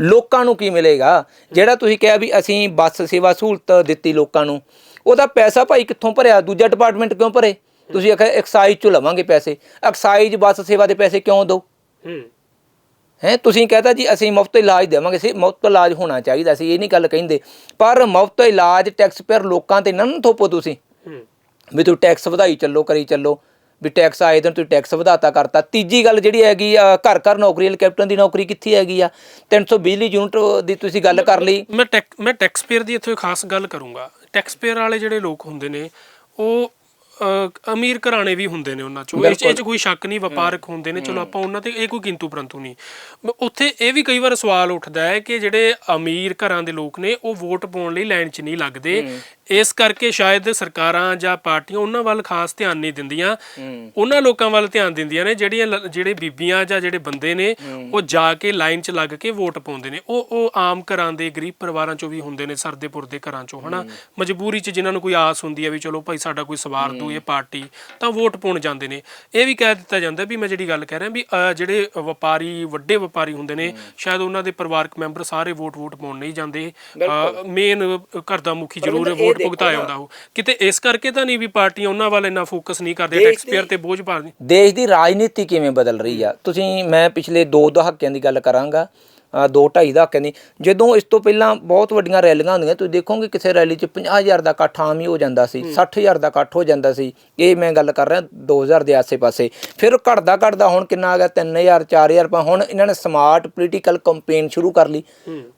ਲੋਕਾਂ ਨੂੰ ਕੀ ਮਿਲੇਗਾ? ਜਿਹੜਾ ਤੁਸੀਂ ਕਿਹਾ ਵੀ ਅਸੀਂ ਬੱਸ ਸੇਵਾ ਸਹੂਲਤ ਦਿੱਤੀ ਲੋਕਾਂ ਨੂੰ ਉਹਦਾ ਪੈਸਾ ਭਾਈ ਕਿੱਥੋਂ ਭਰਿਆ? ਦੂਜਾ ਡਿਪਾਰਟਮੈਂਟ ਕਿਉਂ ਭਰੇ? ਤੁਸੀਂ ਆਖਿਆ ਐਕਸਾਈਜ਼ ਚੋਂ ਲਵਾਂਗੇ ਪੈਸੇ। ਐਕਸਾਈਜ਼ ਬੱਸ ਸੇਵਾ ਦੇ ਪੈਸੇ ਕਿਉਂ ਦਿਓ? ਹੂੰ। ਹੈ ਤੁਸੀਂ ਕਹਤਾ ਜੀ ਅਸੀਂ ਮੁਫਤ ਇਲਾਜ ਦੇਵਾਂਗੇ। ਸੀ ਮੁਫਤ ਇਲਾਜ ਹੋਣਾ ਚਾਹੀਦਾ ਸੀ ਇਹ ਨਹੀਂ ਗੱਲ ਕਹਿੰਦੇ। ਪਰ ਮੁਫਤ ਇਲਾਜ ਟੈਕਸ ਪੇਅਰ ਲੋਕਾਂ ਤੇ ਨਾ ਥੋਪੋ ਤੁਸੀਂ। ਵੀ ਤੂੰ ਟੈਕਸ ਵਧਾਈ ਚੱਲੋ ਕਰੀ ਚੱਲੋ। ਵੀ ਟੈਕਸ ਆਏ ਦਿਨ ਤੂੰ ਟੈਕਸ ਵਧਾਤਾ ਕਰਤਾ। ਤੀਜੀ ਗੱਲ ਜਿਹੜੀ ਹੈਗੀ ਆ ਘਰ ਘਰ ਨੌਕਰੀ ਵਾਲੇ ਕੈਪਟਨ ਦੀ ਨੌਕਰੀ ਕਿੱਥੇ ਹੈਗੀ ਆ? 300 ਬਿਜਲੀ ਯੂਨਿਟ ਦੀ ਤੁਸੀਂ ਗੱਲ ਕਰ ਲਈ। ਮੈਂ ਟੈਕ ਮੈਂ ਟੈਕਸ ਪੇਅਰ ਦੀ ਇੱਥੇ ਖਾਸ ਗੱਲ ਕਰੂੰਗਾ। ਟੈਕਸ ਪੇਅਰ ਵਾਲੇ ਜਿਹੜੇ ਲੋਕ ਹੁੰਦੇ ਨੇ ਉਹ ਅ, ਅਮੀਰ ਘਰਾਣੇ ਵੀ ਹੁੰਦੇ ਨੇ ਉਹਨਾਂ ਚੋਂ। ਇਹ 'ਚ- ਇਹ 'ਚ ਕੋਈ ਸ਼ੱਕ ਨਹੀਂ ਵਪਾਰਕ ਹੁੰਦੇ ਨੇ। ਚਲੋ ਆਪਾਂ ਉਹਨਾਂ ਤੇ ਇਹ ਕੋਈ ਕਿੰਤੂ ਪਰੰਤੂ ਨਹੀਂ। ਉੱਥੇ ਇਹ ਵੀ ਕਈ ਵਾਰ ਸਵਾਲ ਉੱਠਦਾ ਹੈ ਕਿ ਜਿਹੜੇ ਅਮੀਰ ਘਰਾਂ ਦੇ ਲੋਕ ਨੇ ਉਹ ਵੋਟ ਪਾਉਣ ਲਈ ਲਾਈਨ 'ਚ ਨਹੀਂ ਲੱਗਦੇ। ਇਸ ਕਰਕੇ ਸ਼ਾਇਦ ਸਰਕਾਰਾਂ ਜਾਂ ਪਾਰਟੀਆਂ ਉਹਨਾਂ ਵੱਲ ਖਾਸ ਧਿਆਨ ਨਹੀਂ ਦਿੰਦੀਆਂ। ਉਹਨਾਂ ਲੋਕਾਂ ਵੱਲ ਧਿਆਨ ਦਿੰਦੀਆਂ ਨੇ ਜਿਹੜੀਆਂ ਲ- ਜਿਹੜੇ ਬੀਬੀਆਂ ਜਾਂ ਜਿਹੜੇ ਬੰਦੇ ਨੇ ਉਹ ਜਾ ਕੇ ਲਾਈਨ 'ਚ ਲੱਗ ਕੇ ਵੋਟ ਪਾਉਂਦੇ ਨੇ। ਉਹ ਉਹ ਆਮ ਘਰਾਂ ਦੇ ਗਰੀਬ ਪਰਿਵਾਰਾਂ 'ਚੋਂ ਵੀ ਹੁੰਦੇ ਨੇ ਸਰਦੇਪੁਰ ਦੇ ਘਰਾਂ 'ਚੋਂ ਹਨਾ? ਮਜਬੂਰੀ 'ਚ ਜਿਨ੍ਹਾਂ ਨੂੰ ਕੋਈ ਆਸ ਹੁੰਦੀ ਹੈ ਵੀ ਚਲੋ ਭਾਈ ਸਾਡਾ ਕੋਈ ਸਵਾਰ ਦੂ ਇਹ ਪਾਰਟੀ ਤਾਂ ਵੋਟ ਪਾਉਣ ਜਾਂਦੇ ਨੇ। ਇਹ ਵੀ ਕਹਿ ਦਿੱਤਾ ਜਾਂਦਾ ਵੀ ਮੈਂ ਜਿਹੜੀ ਗੱਲ ਕਹਿ ਰਿਹਾ ਵੀ ਅਹ, ਜਿਹੜੇ ਵਪਾਰੀ ਵੱਡੇ ਵਪਾਰੀ ਹੁੰਦੇ ਨੇ ਸ਼ਾਇਦ ਉਹਨਾਂ ਦੇ ਪਰਿਵਾਰਕ ਮੈਂਬਰ ਸਾਰੇ ਵੋਟ ਵੋਟ ਪਾਉਣ ਨਹੀਂ ਜਾਂਦੇ। ਮੇਨ ਘਰ ਦਾ ਮੁਖੀ ਜ਼ਰੂਰ ਇਹ ਵੋਟ ਦੇਖੋ ਭੁਗਤਾਇਆ ਹੁੰਦਾ ਉਹ। ਕਿਤੇ ਇਸ ਕਰਕੇ ਤਾਂ ਨਹੀਂ ਵੀ ਪਾਰਟੀਆਂ ਉਹਨਾਂ ਵੱਲ ਇੰਨਾ ਫੋਕਸ ਨਹੀਂ ਕਰਦੇ ਟੈਕਸ ਪੇਅਰ ਤੇ ਬੋਝ ਪਾ ਰਹੀ ਦੇਸ਼ ਦੀ ਰਾਜਨੀਤੀ ਕਿਵੇਂ ਬਦਲ ਰਹੀ ਆ? ਤੁਸੀਂ ਮੈਂ ਪਿਛਲੇ ਦੋ ਦਹਾਕਿਆਂ ਦੀ ਗੱਲ ਕਰਾਂਗਾ। ਅ, ਦੋ ਢਾਈ ਦਹਾਕਿਆਂ ਦੀ ਜਦੋਂ ਇਸ ਤੋਂ ਪਹਿਲਾਂ ਬਹੁਤ ਵੱਡੀਆਂ ਰੈਲੀਆਂ ਹੁੰਦੀਆਂ ਤੁਸੀਂ ਦੇਖੋਗੇ ਕਿਸੇ ਰੈਲੀ 'ਚ 50000 ਦਾ ਇਕੱਠ ਆਮ ਹੀ ਹੋ ਜਾਂਦਾ ਸੀ 60000 ਦਾ ਇਕੱਠ ਹੋ ਜਾਂਦਾ ਸੀ। ਇਹ ਮੈਂ ਗੱਲ ਕਰ ਰਿਹਾ 2000 ਦੇ ਆਸੇ-ਪਾਸੇ। ਫਿਰ ਘਟਦਾ ਘਟਦਾ ਹੁਣ ਕਿੰਨਾ ਆ ਗਿਆ? 3000 4000 ਪਾ ਹੁਣ ਇਹਨਾਂ ਨੇ ਸਮਾਰਟ ਪੋਲੀਟੀਕਲ ਕੰਪੇਨ ਸ਼ੁਰੂ ਕਰ ਲਈ।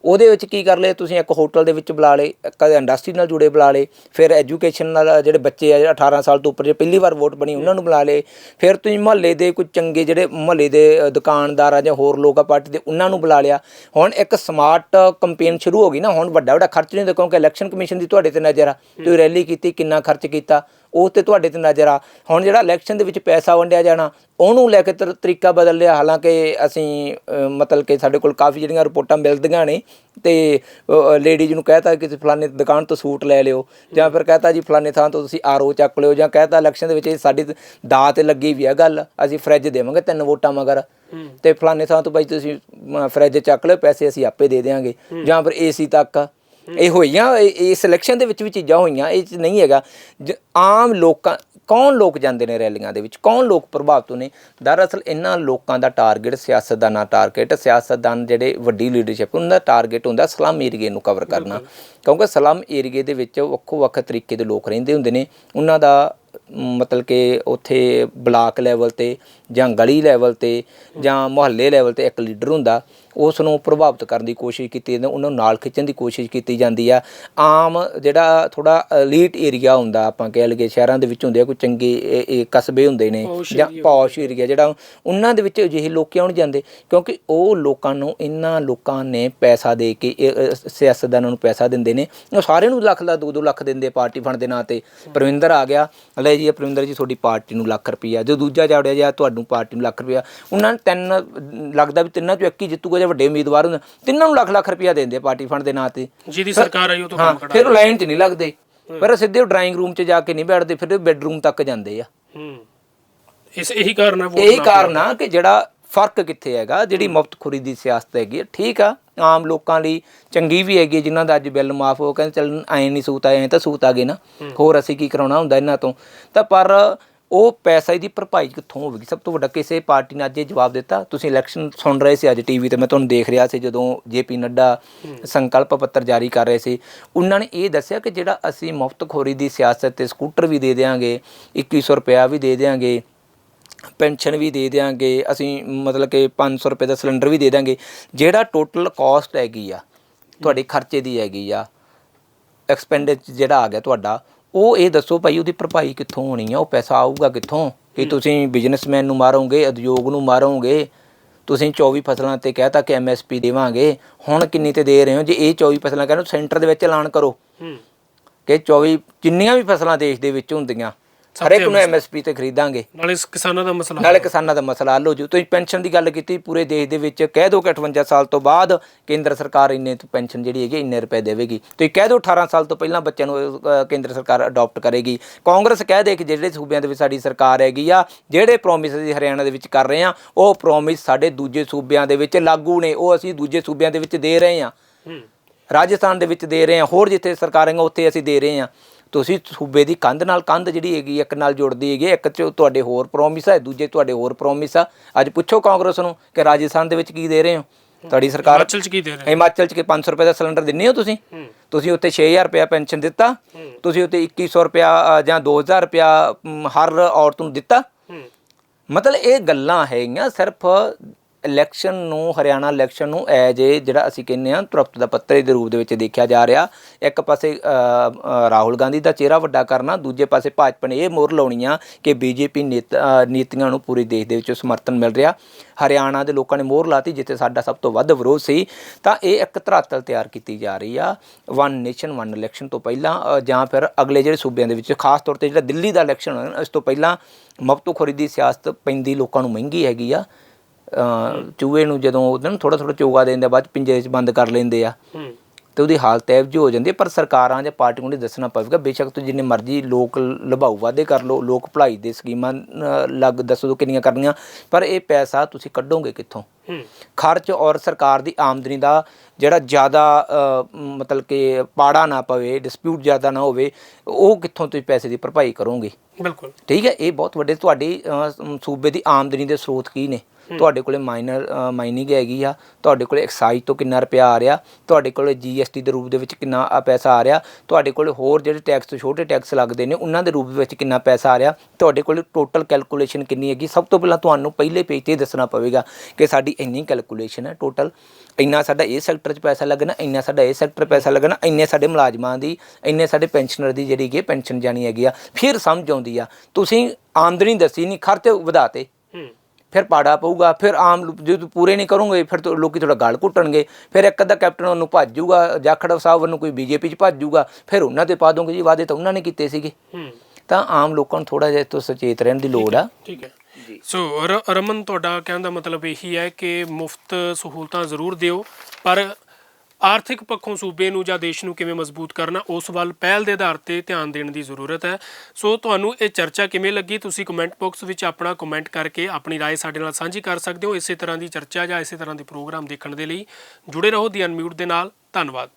ਉਹਦੇ ਵਿੱਚ ਕੀ ਕਰ ਲਏ? ਤੁਸੀਂ ਇੱਕ ਹੋਟਲ ਦੇ ਵਿੱਚ ਬੁਲਾ ਲਏ ਕਦੇ ਇੰਡਸਟਰੀ ਨਾਲ ਜੁੜੇ ਬੁਲਾ ਲਏ। ਫਿਰ ਐਜੂਕੇਸ਼ਨ ਨਾਲ ਜਿਹੜੇ ਬੱਚੇ ਆ ਜਿਹੜੇ 18 ਸਾਲ ਤੋਂ ਉੱਪਰ ਜੇ ਪਹਿਲੀ ਵਾਰ ਵੋਟ ਬਣੀ ਉਹਨਾਂ ਨੂੰ ਬੁਲਾ ਲਏ। ਫਿਰ ਤੁਸੀਂ ਮਹੱਲੇ ਦੇ ਕੋਈ ਚੰਗੇ ਜਿਹੜੇ ਮਹੱਲੇ ਦੇ ਦੁਕਾਨਦਾਰ ਆ ਜਾਂ ਹੋਰ ਲੋਕ ਆ ਪਾਰਟੀ ਦੇ ਉਹਨਾਂ ਨੂੰ ਬੁਲਾ ਲਿਆ। ਹੁਣ ਇੱਕ ਸਮਾਰਟ ਕੰਪੇਨ ਸ਼ੁਰੂ ਹੋ ਗਈ ਨਾ ਹੁਣ ਵੱਡਾ ਵੱਡਾ ਖਰਚ ਨਹੀਂ ਦੇਖੋ ਕਿ ਇਲੈਕਸ਼ਨ ਕਮਿਸ਼ਨ ਦੀ ਤੁਹਾਡੇ ਤੇ ਨਜ਼ਰ ਆ। ਤੁਸੀਂ ਰੈਲੀ ਕੀਤੀ ਕਿੰਨਾ ਖਰਚ ਕੀਤਾ ਉਹ ਤੇ ਤੁਹਾਡੇ ਤੇ ਨਜ਼ਰ ਆ। ਹੁਣ ਜਿਹੜਾ ਇਲੈਕਸ਼ਨ ਦੇ ਵਿੱਚ ਪੈਸਾ ਵੰਡਿਆ ਜਾਣਾ ਉਹਨੂੰ ਲੈ ਕੇ ਤਰ- ਤਰੀਕਾ ਬਦਲ ਲਿਆ। ਹਾਲਾਂਕਿ ਅਸੀਂ ਮਤਲਬ ਕਿ ਸਾਡੇ ਕੋਲ ਕਾਫੀ ਜਿਹੜੀਆਂ ਰਿਪੋਰਟਾਂ ਮਿਲਦੀਆਂ ਨੇ ਤੇ ਲੇਡੀਜ਼ ਨੂੰ ਕਹਿਤਾ ਕਿ ਤੁਸੀਂ ਫਲਾਣੇ ਦੁਕਾਨ ਤੋਂ ਸੂਟ ਲੈ ਲਿਓ ਜਾਂ ਫਿਰ ਕਹਿਤਾ ਜੀ ਫਲਾਣੇ ਥਾਂ ਤੋਂ ਤੁਸੀਂ ਆਰਓ ਚੱਕ ਲਿਓ ਜਾਂ ਕਹਿਤਾ ਇਲੈਕਸ਼ਨ ਦੇ ਵਿੱਚ ਸਾਡੀ ਦਾਅ ਤੇ ਲੱਗੀ ਵੀ ਆ ਗੱਲ ਅਸੀਂ ਫ੍ਰਿਜ ਦੇਵਾਂਗੇ ਤਿੰਨ ਵੋਟਾਂ ਮਗਰ। ਤੇ ਫਲਾਣੇ ਥਾਂ ਤੋਂ ਬਾਈ ਤੁਸੀਂ ਫ੍ਰਿਜ ਚੱਕ ਲਿਓ ਪੈਸੇ ਅਸੀਂ ਆਪੇ ਦੇ ਦੇਵਾਂਗੇ ਜਾਂ ਫਿਰ ਏਸੀ ਤੱਕ। ਇਹ ਹੋਈਆਂ ਇਹ- ਇਸ ਇਲੈਕਸ਼ਨ ਦੇ ਵਿੱਚ ਵੀ ਚੀਜ਼ਾਂ ਹੋਈਆਂ ਇਹ 'ਚ ਨਹੀਂ ਹੈਗਾ। ਆਮ ਲੋਕਾਂ ਕੌਣ ਲੋਕ ਜਾਂਦੇ ਨੇ ਰੈਲੀਆਂ ਦੇ ਵਿੱਚ? ਕੌਣ ਲੋਕ ਪ੍ਰਭਾਵਿਤ ਨੇ ਦਰਅਸਲ ਇਹਨਾਂ ਲੋਕਾਂ ਦਾ ਟਾਰਗੇਟ ਸਿਆਸਤਦਾਨਾਂ ਟਾਰਗੇਟ ਸਿਆਸਤਦਾਨ ਜਿਹੜੇ ਵੱਡੀ ਲੀਡਰਸ਼ਿਪ ਉਹਨਾਂ ਦਾ ਟਾਰਗੇਟ ਹੁੰਦਾ ਸਲਮ ਏਰੀਏ ਨੂੰ ਕਵਰ ਕਰਨਾ। ਕਿਉਂਕਿ ਸਲਮ ਏਰੀਏ ਦੇ ਵਿੱਚ ਵੱਖੋ ਵੱਖ ਤਰੀਕੇ ਦੇ ਲੋਕ ਰਹਿੰਦੇ ਹੁੰਦੇ ਨੇ। ਉਹਨਾਂ ਦਾ ਮਤਲਬ ਕਿ ਉੱਥੇ ਬਲਾਕ ਲੈਵਲ ਤੇ ਜਾਂ ਗਲੀ ਲੈਵਲ ਤੇ ਜਾਂ ਮੁਹੱਲੇ ਲੈਵਲ ਤੇ ਇੱਕ ਲੀਡਰ ਹੁੰਦਾ ਉਸ ਨੂੰ ਪ੍ਰਭਾਵਿਤ ਕਰਨ ਦੀ ਕੋਸ਼ਿਸ਼ ਕੀਤੀ ਜਾਂਦੀ ਉਹਨਾਂ ਨੂੰ ਨਾਲ ਖਿੱਚਣ ਦੀ ਕੋਸ਼ਿਸ਼ ਕੀਤੀ ਜਾਂਦੀ ਆ। ਆਮ ਜਿਹੜਾ ਥੋੜਾ ਐਲੀਟ ਏਰੀਆ ਹੁੰਦਾ ਆਪਾਂ ਕਹਿ ਲਈਏ ਸ਼ਹਿਰਾਂ ਦੇ ਵਿੱਚ ਹੁੰਦੇ ਆ ਕੋਈ ਚੰਗੇ ਕਸਬੇ ਹੁੰਦੇ ਨੇ ਜਾਂ ਪੌਸ਼ ਏਰੀਆ ਜਿਹੜਾ ਉਹਨਾਂ ਦੇ ਵਿੱਚ ਅਜਿਹੇ ਲੋਕ ਕਿਉਂ ਨਹੀਂ ਜਾਂਦੇ ਕਿਉਂਕਿ ਉਹ ਲੋਕਾਂ ਨੂੰ ਇਹਨਾਂ ਲੋਕਾਂ ਨੇ ਪੈਸਾ ਦੇ ਕੇ ਸਿਆਸਤਦਾਨਾਂ ਨੂੰ ਪੈਸਾ ਦਿੰਦੇ ਨੇ। ਉਹ ਸਾਰਿਆਂ ਨੂੰ ਲੱਖ ਦਾ 2-2 ਲੱਖ ਦਿੰਦੇ ਪਾਰਟੀ ਫੰਡ ਦੇ ਨਾਂ ਤੇ। ਪ੍ਰਵਿੰਦਰ ਆ ਗਿਆ ਲੈ ਜੀ ਇਹ ਪ੍ਰਵਿੰਦਰ ਜੀ ਤੁਹਾਡੀ ਪਾਰਟੀ ਨੂੰ ਲੱਖ ਰੁਪਈਆ। ਜੋ ਦੂਜਾ ਜਾਵੜਿਆ ਜਾਂ ਤੁਹਾਨੂੰ ਪਾਰਟੀ ਨੂੰ ਲੱਖ ਰੁਪਈਆ। ਉਹਨਾਂ ਨੇ ਤਿੰਨ ਲੱਗਦਾ ਵੀ ਤਿੰਨਾਂ ਚੋਂ ਇੱਕ ਹੀ ਜਿੱਤੂਗਾ ਜਾਂ ਵੱਡੇ ਉਮੀਦਵਾਰ ਹੁੰਦੇ। ਤਿੰਨਾਂ ਨੂੰ ਲੱਖ ਲੱਖ ਰੁਪਈਆ ਦਿੰਦੇ ਆ ਪਾਰਟੀ ਫੰਡ ਦੇ ਨਾਂ ਤੇ। ਜਿਹਦੀ ਸਰਕਾਰ ਆਈ ਉਹ ਤੋਂ ਹਾਂ ਕੰਮ ਫਿਰ ਖੜਾ ਉਹ ਲਾਈਨ 'ਚ ਨਹੀਂ ਲੱਗਦੇ। ਪਰ ਸਿੱਧੇ ਡਰਾਇੰਗ ਰੂਮ 'ਚ ਜਾ ਕੇ ਨਹੀਂ ਬੈਠਦੇ ਫਿਰ ਬੈੱਡਰੂਮ ਤੱਕ ਜਾਂਦੇ ਆ। ਹੂੰ। ਇਸ ਇਹੀ ਕਾਰਨ ਹੈ ਵੋਟ ਇਹੀ ਕਾਰਨ ਆ ਕਿ ਜਿਹੜਾ ਫ਼ਰਕ ਕਿੱਥੇ ਹੈਗਾ? ਜਿਹੜੀ ਮੁਫਤਖੋਰੀ ਦੀ ਸਿਆਸਤ ਹੈਗੀ ਠੀਕ ਆ? ਆਮ ਲੋਕਾਂ ਲਈ ਚੰਗੀ ਵੀ ਹੈਗੀ ਜਿਨ੍ਹਾਂ ਦਾ ਅੱਜ ਬਿੱਲ ਮਾਫ ਹੋ ਕਹਿੰਦੇ ਚੱਲ ਐਂ ਨਹੀਂ ਸੂਤ ਆਏ ਤਾਂ ਸੂਤ ਆ ਗਏ ਨਾ। ਹੋਰ ਅਸੀਂ ਕੀ ਕਰਾਉਣਾ ਹੁੰਦਾ ਇਹਨਾਂ ਤੋਂ? ਤਾਂ ਪਰ ਉਹ ਪੈਸਾ ਦੀ ਭਰਪਾਈ ਕਿੱਥੋਂ ਹੋਵੇਗੀ? ਸਭ ਤੋਂ ਵੱਡਾ ਕਿਸੇ ਪਾਰਟੀ ਨੇ ਅੱਜ ਇਹ ਜਵਾਬ ਦਿੱਤਾ। ਤੁਸੀਂ ਇਲੈਕਸ਼ਨ ਸੁਣ ਰਹੇ ਸੀ ਅੱਜ ਟੀਵੀ ਤੇ ਮੈਂ ਤੁਹਾਨੂੰ ਦੇਖ ਰਿਹਾ ਸੀ ਜਦੋਂ ਜੇਪੀ ਨੱਡਾ ਸੰਕਲਪ ਪੱਤਰ ਜਾਰੀ ਕਰ ਰਹੇ ਸੀ। ਉਹਨਾਂ ਨੇ ਇਹ ਦੱਸਿਆ ਕਿ ਜਿਹੜਾ ਅਸੀਂ ਮੁਫਤਖੋਰੀ ਦੀ ਸਿਆਸਤ ਤੇ ਸਕੂਟਰ ਵੀ ਦੇ ਦੇਵਾਂਗੇ 2100 ਰੁਪਇਆ ਵੀ ਦੇ ਦੇਵਾਂਗੇ ਪੈਨਸ਼ਨ ਵੀ ਦੇ ਦਿਆਂਗੇ ਅਸੀਂ ਮਤਲਬ ਕਿ 500 ਰੁਪਏ ਦਾ ਸਿਲੰਡਰ ਵੀ ਦੇ ਦਾਂਗੇ ਜਿਹੜਾ ਟੋਟਲ ਕਾਸਟ ਹੈਗੀ ਆ ਤੁਹਾਡੇ ਖਰਚੇ ਦੀ ਹੈਗੀ ਆ ਐਕਸਪੈਂਡਿਚ ਜਿਹੜਾ ਆ ਗਿਆ ਤੁਹਾਡਾ ਉਹ ਇਹ ਦੱਸੋ ਭਾਈ ਉਹਦੀ ਭਰਪਾਈ ਕਿੱਥੋਂ ਹੋਣੀ ਆ ਉਹ ਪੈਸਾ ਆਊਗਾ ਕਿੱਥੋਂ? ਕਿ ਤੁਸੀਂ ਬਿਜ਼ਨਸਮੈਨ ਨੂੰ ਮਾਰੋਗੇ ਉਦਯੋਗ ਨੂੰ ਮਾਰੋਗੇ ਤੁਸੀਂ 24 ਫਸਲਾਂ ਤੇ ਕਹਿਤਾ ਕਿ ਐਮਐਸਪੀ ਦੇਵਾਂਗੇ ਹੁਣ ਕਿੰਨੀ ਤੇ ਦੇ ਰਹੇ ਹੋ? ਜੇ ਇਹ 24 ਫਸਲਾਂ ਕਹਿੰਦੇ ਸੈਂਟਰ ਦੇ ਵਿੱਚ ਐਲਾਨ ਕਰੋ। ਹੂੰ। ਕਿ 24 ਜਿੰਨੀਆਂ ਵੀ ਫਸਲਾਂ ਦੇਸ਼ ਦੇ ਵਿੱਚ ਹੁੰਦੀਆਂ ਹਰੇਕ ਨੂੰ ਐਮਐਸਪੀ ਤੇ ਖਰੀਦਾਂਗੇ। ਨਾਲੇ ਕਿਸਾਨਾਂ ਦਾ ਮਸਲਾ ਨਾਲੇ ਕਿਸਾਨਾਂ ਦਾ ਮਸਲਾ ਹੱਲ ਹੋ ਜੂ। ਤੁਸੀਂ ਪੈਨਸ਼ਨ ਦੀ ਗੱਲ ਕੀਤੀ ਪੂਰੇ ਦੇਸ਼ ਦੇ ਵਿੱਚ ਕਹਿ ਦਿਓ ਕਿ 58 ਸਾਲ ਤੋਂ ਬਾਅਦ ਕੇਂਦਰ ਸਰਕਾਰ ਇੰਨੇ ਤੋਂ ਪੈਨਸ਼ਨ ਜਿਹੜੀ ਹੈਗੀ ਇੰਨੇ ਰੁਪਏ ਦੇਵੇਗੀ। ਤੁਸੀਂ ਕਹਿ ਦਿਓ 18 ਸਾਲ ਤੋਂ ਪਹਿਲਾਂ ਬੱਚਿਆਂ ਨੂੰ ਕੇਂਦਰ ਸਰਕਾਰ ਅਡਾਪਟ ਕਰੇਗੀ। ਕਾਂਗਰਸ ਕਹਿ ਦੇ ਕਿ ਜਿਹੜੇ ਸੂਬਿਆਂ ਦੇ ਵਿੱਚ ਸਾਡੀ ਸਰਕਾਰ ਹੈਗੀ ਆ ਜਿਹੜੇ ਪ੍ਰੋਮਿਸ ਅਸੀਂ ਹਰਿਆਣਾ ਦੇ ਵਿੱਚ ਕਰ ਰਹੇ ਆ ਉਹ ਪ੍ਰੋਮਿਸ ਸਾਡੇ ਦੂਜੇ ਸੂਬਿਆਂ ਦੇ ਵਿੱਚ ਲਾਗੂ ਨੇ। ਉਹ ਅਸੀਂ ਦੂਜੇ ਸੂਬਿਆਂ ਦੇ ਵਿੱਚ ਦੇ ਰਹੇ ਆ। ਹੂੰ। ਰਾਜਸਥਾਨ ਦੇ ਵਿੱਚ ਦੇ ਰਹੇ ਆ। ਹੋਰ ਜਿੱਥੇ ਸਰਕਾਰਾਂ ਉੱਥੇ ਅਸੀਂ ਦੇ ਰਹੇ ਆ। ਤੁਸੀਂ ਸੂਬੇ ਦੀ ਕੰਧ ਨਾਲ ਕੰਧ ਜਿਹੜੀ ਹੈਗੀ ਇੱਕ ਨਾਲ ਜੁੜਦੀ ਹੈਗੀ ਇੱਕ ਚ ਤੁਹਾਡੇ ਹੋਰ ਪ੍ਰੋਮਿਸ ਹੈ ਦੂਜੇ ਤੁਹਾਡੇ ਹੋਰ ਪ੍ਰੋਮਿਸ ਆ। ਅੱਜ ਪੁੱਛੋ ਕਾਂਗਰਸ ਨੂੰ ਕਿ ਰਾਜਸਥਾਨ ਦੇ ਵਿੱਚ ਕੀ ਦੇ ਰਹੇ ਹੋ? ਤੁਹਾਡੀ ਸਰਕਾਰ ਹਿਮਾਚਲ ਚ ਕੀ ਦੇ ਰਹੇ ਹਿਮਾਚਲ ਚ ਕਿ 500 ਰੁਪਏ ਦਾ ਸਿਲੰਡਰ ਦਿੰਨੇ ਹੋ ਤੁਸੀਂ? ਤੁਸੀਂ ਉੱਥੇ 6000 ਰੁਪਇਆ ਪੈਨਸ਼ਨ ਦਿੱਤਾ। ਤੁਸੀਂ ਉੱਥੇ 2100 ਰੁਪਇਆ ਅ, ਜਾਂ 2000 ਰੁਪਇਆ ਮ, ਹਰ ਔਰਤ ਨੂੰ ਦਿੱਤਾ। ਮਤਲਬ ਇਹ ਗੱਲਾਂ ਹੈਗੀਆਂ ਸਿਰਫ ਇਲੈਕਸ਼ਨ ਨੂੰ, ਹਰਿਆਣਾ ਇਲੈਕਸ਼ਨ ਨੂੰ ਐਜ ਏ ਜਿਹੜਾ ਅਸੀਂ ਕਹਿੰਦੇ ਆ ਤੁਰਪਤ ਦਾ ਪੱਤਰ ਦੇ ਰੂਪ ਦੇ ਵਿੱਚ ਦੇਖਿਆ ਜਾ ਰਿਹਾ, ਇੱਕ ਪਾਸੇ ਰਾਹੁਲ ਗਾਂਧੀ ਦਾ ਚਿਹਰਾ ਵੱਡਾ ਕਰਨਾ, ਦੂਜੇ ਪਾਸੇ ਭਾਜਪਾ ਨੇ ਇਹ ਮੋਹਰ ਲਾਉਣੀ ਆ ਕਿ ਬੀਜੇਪੀ ਨੀਤੀਆਂ ਨੂੰ ਪੂਰੇ ਦੇਸ਼ ਦੇ ਵਿੱਚ ਸਮਰਥਨ ਮਿਲ ਰਿਹਾ। ਹਰਿਆਣਾ ਦੇ ਲੋਕਾਂ ਨੇ ਮੋਹਰ ਲਾਤੀ, ਜਿੱਥੇ ਸਾਡਾ ਸਭ ਤੋਂ ਵੱਧ ਵਿਰੋਧ ਸੀ। ਤਾਂ ਇਹ ਇੱਕ ਧਰਾਤਲ ਤਿਆਰ ਕੀਤੀ ਜਾ ਰਹੀ ਆ ਵਨ ਨੇਸ਼ਨ ਵਨ ਇਲੈਕਸ਼ਨ ਤੋਂ ਪਹਿਲਾਂ ਜਾਂ ਫਿਰ ਅਗਲੇ ਜਿਹੜੇ ਸੂਬਿਆਂ ਦੇ ਵਿੱਚ, ਖਾਸ ਤੌਰ ਤੇ ਜਿਹੜਾ ਦਿੱਲੀ ਦਾ ਇਲੈਕਸ਼ਨ ਹੋਣਾ ਇਸ ਤੋਂ ਪਹਿਲਾਂ ਮਫਤੂਖੋਰੀ ਦੀ ਸਿਆਸਤ ਪੈਂਦੀ ਲੋਕਾਂ ਨੂੰ ਮਹਿੰਗੀ ਹੈਗੀ ਆ। ਚੂਹੇ ਨੂੰ ਜਦੋਂ ਉਹਦੇ ਨੂੰ ਥੋੜਾ ਥੋੜਾ ਚੋਗਾ ਦਿੰਦੇ ਆ ਬਾਅਦ 'ਚ ਪਿੰਜਰੇ 'ਚ ਬੰਦ ਕਰ ਲੈਂਦੇ ਆ। ਹੂੰ। ਤੇ ਉਹਦੀ ਹਾਲਤ ਇਹੋ ਜਿਹੀ ਹੋ ਜਾਂਦੀ ਹੈ ਪਰ ਸਰਕਾਰਾਂ ਜਾਂ ਪਾਰਟੀਆਂ ਨੂੰ ਇਹ ਦੱਸਣਾ ਪਵੇਗਾ ਬੇਸ਼ੱਕ ਤੁਸੀਂ ਜਿੰਨੇ ਮਰਜ਼ੀ ਲੋਕ ਲਭਾਊ ਵਾਅਦੇ ਕਰ ਲਓ ਲੋਕ ਭਲਾਈ ਦੇ ਸਕੀਮਾਂ ਲੱਗ ਦੱਸੋ ਦੋ ਕਿੰਨੀਆਂ ਕਰਨੀਆਂ ਪਰ ਇਹ ਪੈਸਾ ਤੁਸੀਂ ਕੱਢੋਗੇ ਕਿੱਥੋਂ? ਹੂੰ। ਖਰਚ ਔਰ ਸਰਕਾਰ ਦੀ ਆਮਦਨੀ ਦਾ ਜਿਹੜਾ ਜ਼ਿਆਦਾ ਮਤਲਬ ਕਿ ਪਾੜਾ ਨਾ ਪਵੇ ਡਿਸਪਿਊਟ ਜ਼ਿਆਦਾ ਨਾ ਹੋਵੇ ਉਹ ਕਿੱਥੋਂ ਤੁਸੀਂ ਪੈਸੇ ਦੀ ਭਰਪਾਈ ਕਰੋਗੇ? ਬਿਲਕੁਲ। ਠੀਕ ਹੈ ਇਹ ਬਹੁਤ ਵੱਡੇ ਤੁਹਾਡੀ ਸੂਬੇ ਦੀ ਆਮਦਨੀ ਦੇ ਸਰੋਤ ਕੀ ਨੇ? ਤੁਹਾਡੇ ਕੋਲੇ ਮਾਈਨਰ ਮਾਈਨਿੰਗ ਹੈਗੀ ਆ। ਤੁਹਾਡੇ ਕੋਲੇ ਐਕਸਾਈਜ਼ ਤੋਂ ਕਿੰਨਾ ਰੁਪਿਆ ਆ ਰਿਹਾ? ਤੁਹਾਡੇ ਕੋਲੇ ਜੀਐਸਟੀ ਦੇ ਰੂਪ ਦੇ ਵਿੱਚ ਕਿੰਨਾ ਆ ਪੈਸਾ ਆ ਰਿਹਾ? ਤੁਹਾਡੇ ਕੋਲੇ ਹੋਰ ਜਿਹੜੇ ਟੈਕਸ ਛੋਟੇ ਟੈਕਸ ਲੱਗਦੇ ਨੇ, ਉਹਨਾਂ ਦੇ ਰੂਪ ਵਿੱਚ ਕਿੰਨਾ ਪੈਸਾ ਆ ਰਿਹਾ? ਤੁਹਾਡੇ ਕੋਲੇ ਟੋਟਲ ਕੈਲਕੂਲੇਸ਼ਨ ਕਿੰਨੀ ਹੈਗੀ? ਸਭ ਤੋਂ ਪਹਿਲਾਂ ਤੁਹਾਨੂੰ ਪਹਿਲੇ ਪੇਜ ਤੇ ਦੱਸਣਾ ਪਵੇਗਾ ਕਿ ਸਾਡੀ ਇੰਨੀ ਕੈਲਕੂਲੇਸ਼ਨ ਹੈ ਟੋਟਲ ਇੰਨਾ ਸਾਡਾ ਇਹ ਸੈਕਟਰ 'ਚ ਪੈਸਾ ਲੱਗਣਾ, ਇੰਨਾ ਸਾਡਾ ਇਹ ਸੈਕਟਰ ਪੈਸਾ ਲੱਗਣਾ, ਇੰਨੇ ਸਾਡੇ ਮੁਲਾਜ਼ਮਾਂ ਦੀ, ਇੰਨੇ ਸਾਡੇ ਪੈਨਸ਼ਨਰ ਦੀ ਜਿਹੜੀ ਕਿ ਪੈਨਸ਼ਨ ਜਾਣੀ ਹੈਗੀ ਆ। ਫਿਰ ਸਮਝ ਆਉਂਦੀ ਆ। ਤੁਸੀਂ ਆਮਦਨੀ ਦੱਸੀ ਨਹੀਂ ਖਰਚ ਵਧਾਤੇ। ਫਿਰ ਪਾੜਾ ਪਊਗਾ ਫਿਰ ਆਮ ਲੋਕ ਜੇ ਤੁਸੀਂ ਪੂਰੇ ਨਹੀਂ ਕਰੋਗੇ ਫਿਰ ਤਾਂ ਲੋਕੀ ਤੁਹਾਡਾ ਗਲ ਘੁੱਟਣਗੇ। ਫਿਰ ਇੱਕ ਅੱਧਾ ਕੈਪਟਨ ਉਹਨੂੰ ਭੱਜ ਜਾਊਗਾ ਜਾਖੜ ਸਾਹਿਬ ਵੱਲੋਂ ਕੋਈ ਬੀਜੇਪੀ 'ਚ ਭੱਜ ਜਾਊਗਾ ਫਿਰ ਉਹਨਾਂ ਤੇ ਪਾ ਦੋਗੇ ਜੀ ਵਾਅਦੇ ਤਾਂ ਉਹਨਾਂ ਨੇ ਕੀਤੇ ਸੀਗੇ। ਹੂੰ। ਤਾਂ ਆਮ ਲੋਕਾਂ ਨੂੰ ਥੋੜਾ ਜਿਹਾ ਇਸ ਤੋਂ ਸੁਚੇਤ ਰਹਿਣ ਦੀ ਲੋੜ ਆ। ਠੀਕ ਹੈ ਸੋ ਰਮਨ ਤੁਹਾਡਾ ਕਹਿਣ ਦਾ ਮਤਲਬ ਇਹੀ ਹੈ ਕਿ ਮੁਫਤ ਸਹੂਲਤਾਂ ਜ਼ਰੂਰ ਦਿਓ ਪਰ ਆਰਥਿਕ ਪੱਖੋਂ ਸੂਬੇ ਨੂੰ ਜਾਂ ਦੇਸ਼ ਨੂੰ ਕਿਵੇਂ ਮਜ਼ਬੂਤ ਕਰਨਾ ਉਸ ਵੱਲ ਪਹਿਲ ਦੇ ਆਧਾਰ ਤੇ ਧਿਆਨ ਦੇਣ ਦੀ ਜ਼ਰੂਰਤ ਹੈ ਸੋ ਤੁਹਾਨੂੰ ਇਹ ਚਰਚਾ ਕਿਵੇਂ ਲੱਗੀ ਤੁਸੀਂ ਕਮੈਂਟ ਬਾਕਸ ਵਿੱਚ ਆਪਣਾ ਕਮੈਂਟ ਕਰਕੇ ਆਪਣੀ رائے ਸਾਡੇ ਨਾਲ ਸਾਂਝੀ ਕਰ ਸਕਦੇ ਹੋ ਇਸੇ ਤਰ੍ਹਾਂ ਦੀ ਚਰਚਾ ਜਾਂ ਇਸੇ ਤਰ੍ਹਾਂ ਦੇ ਪ੍ਰੋਗਰਾਮ ਦੇਖਣ ਦੇ ਲਈ ਜੁੜੇ ਰਹੋ ਦੀ ਅਨਮਿਊਟ ਦੇ ਨਾਲ ਧੰਨਵਾਦ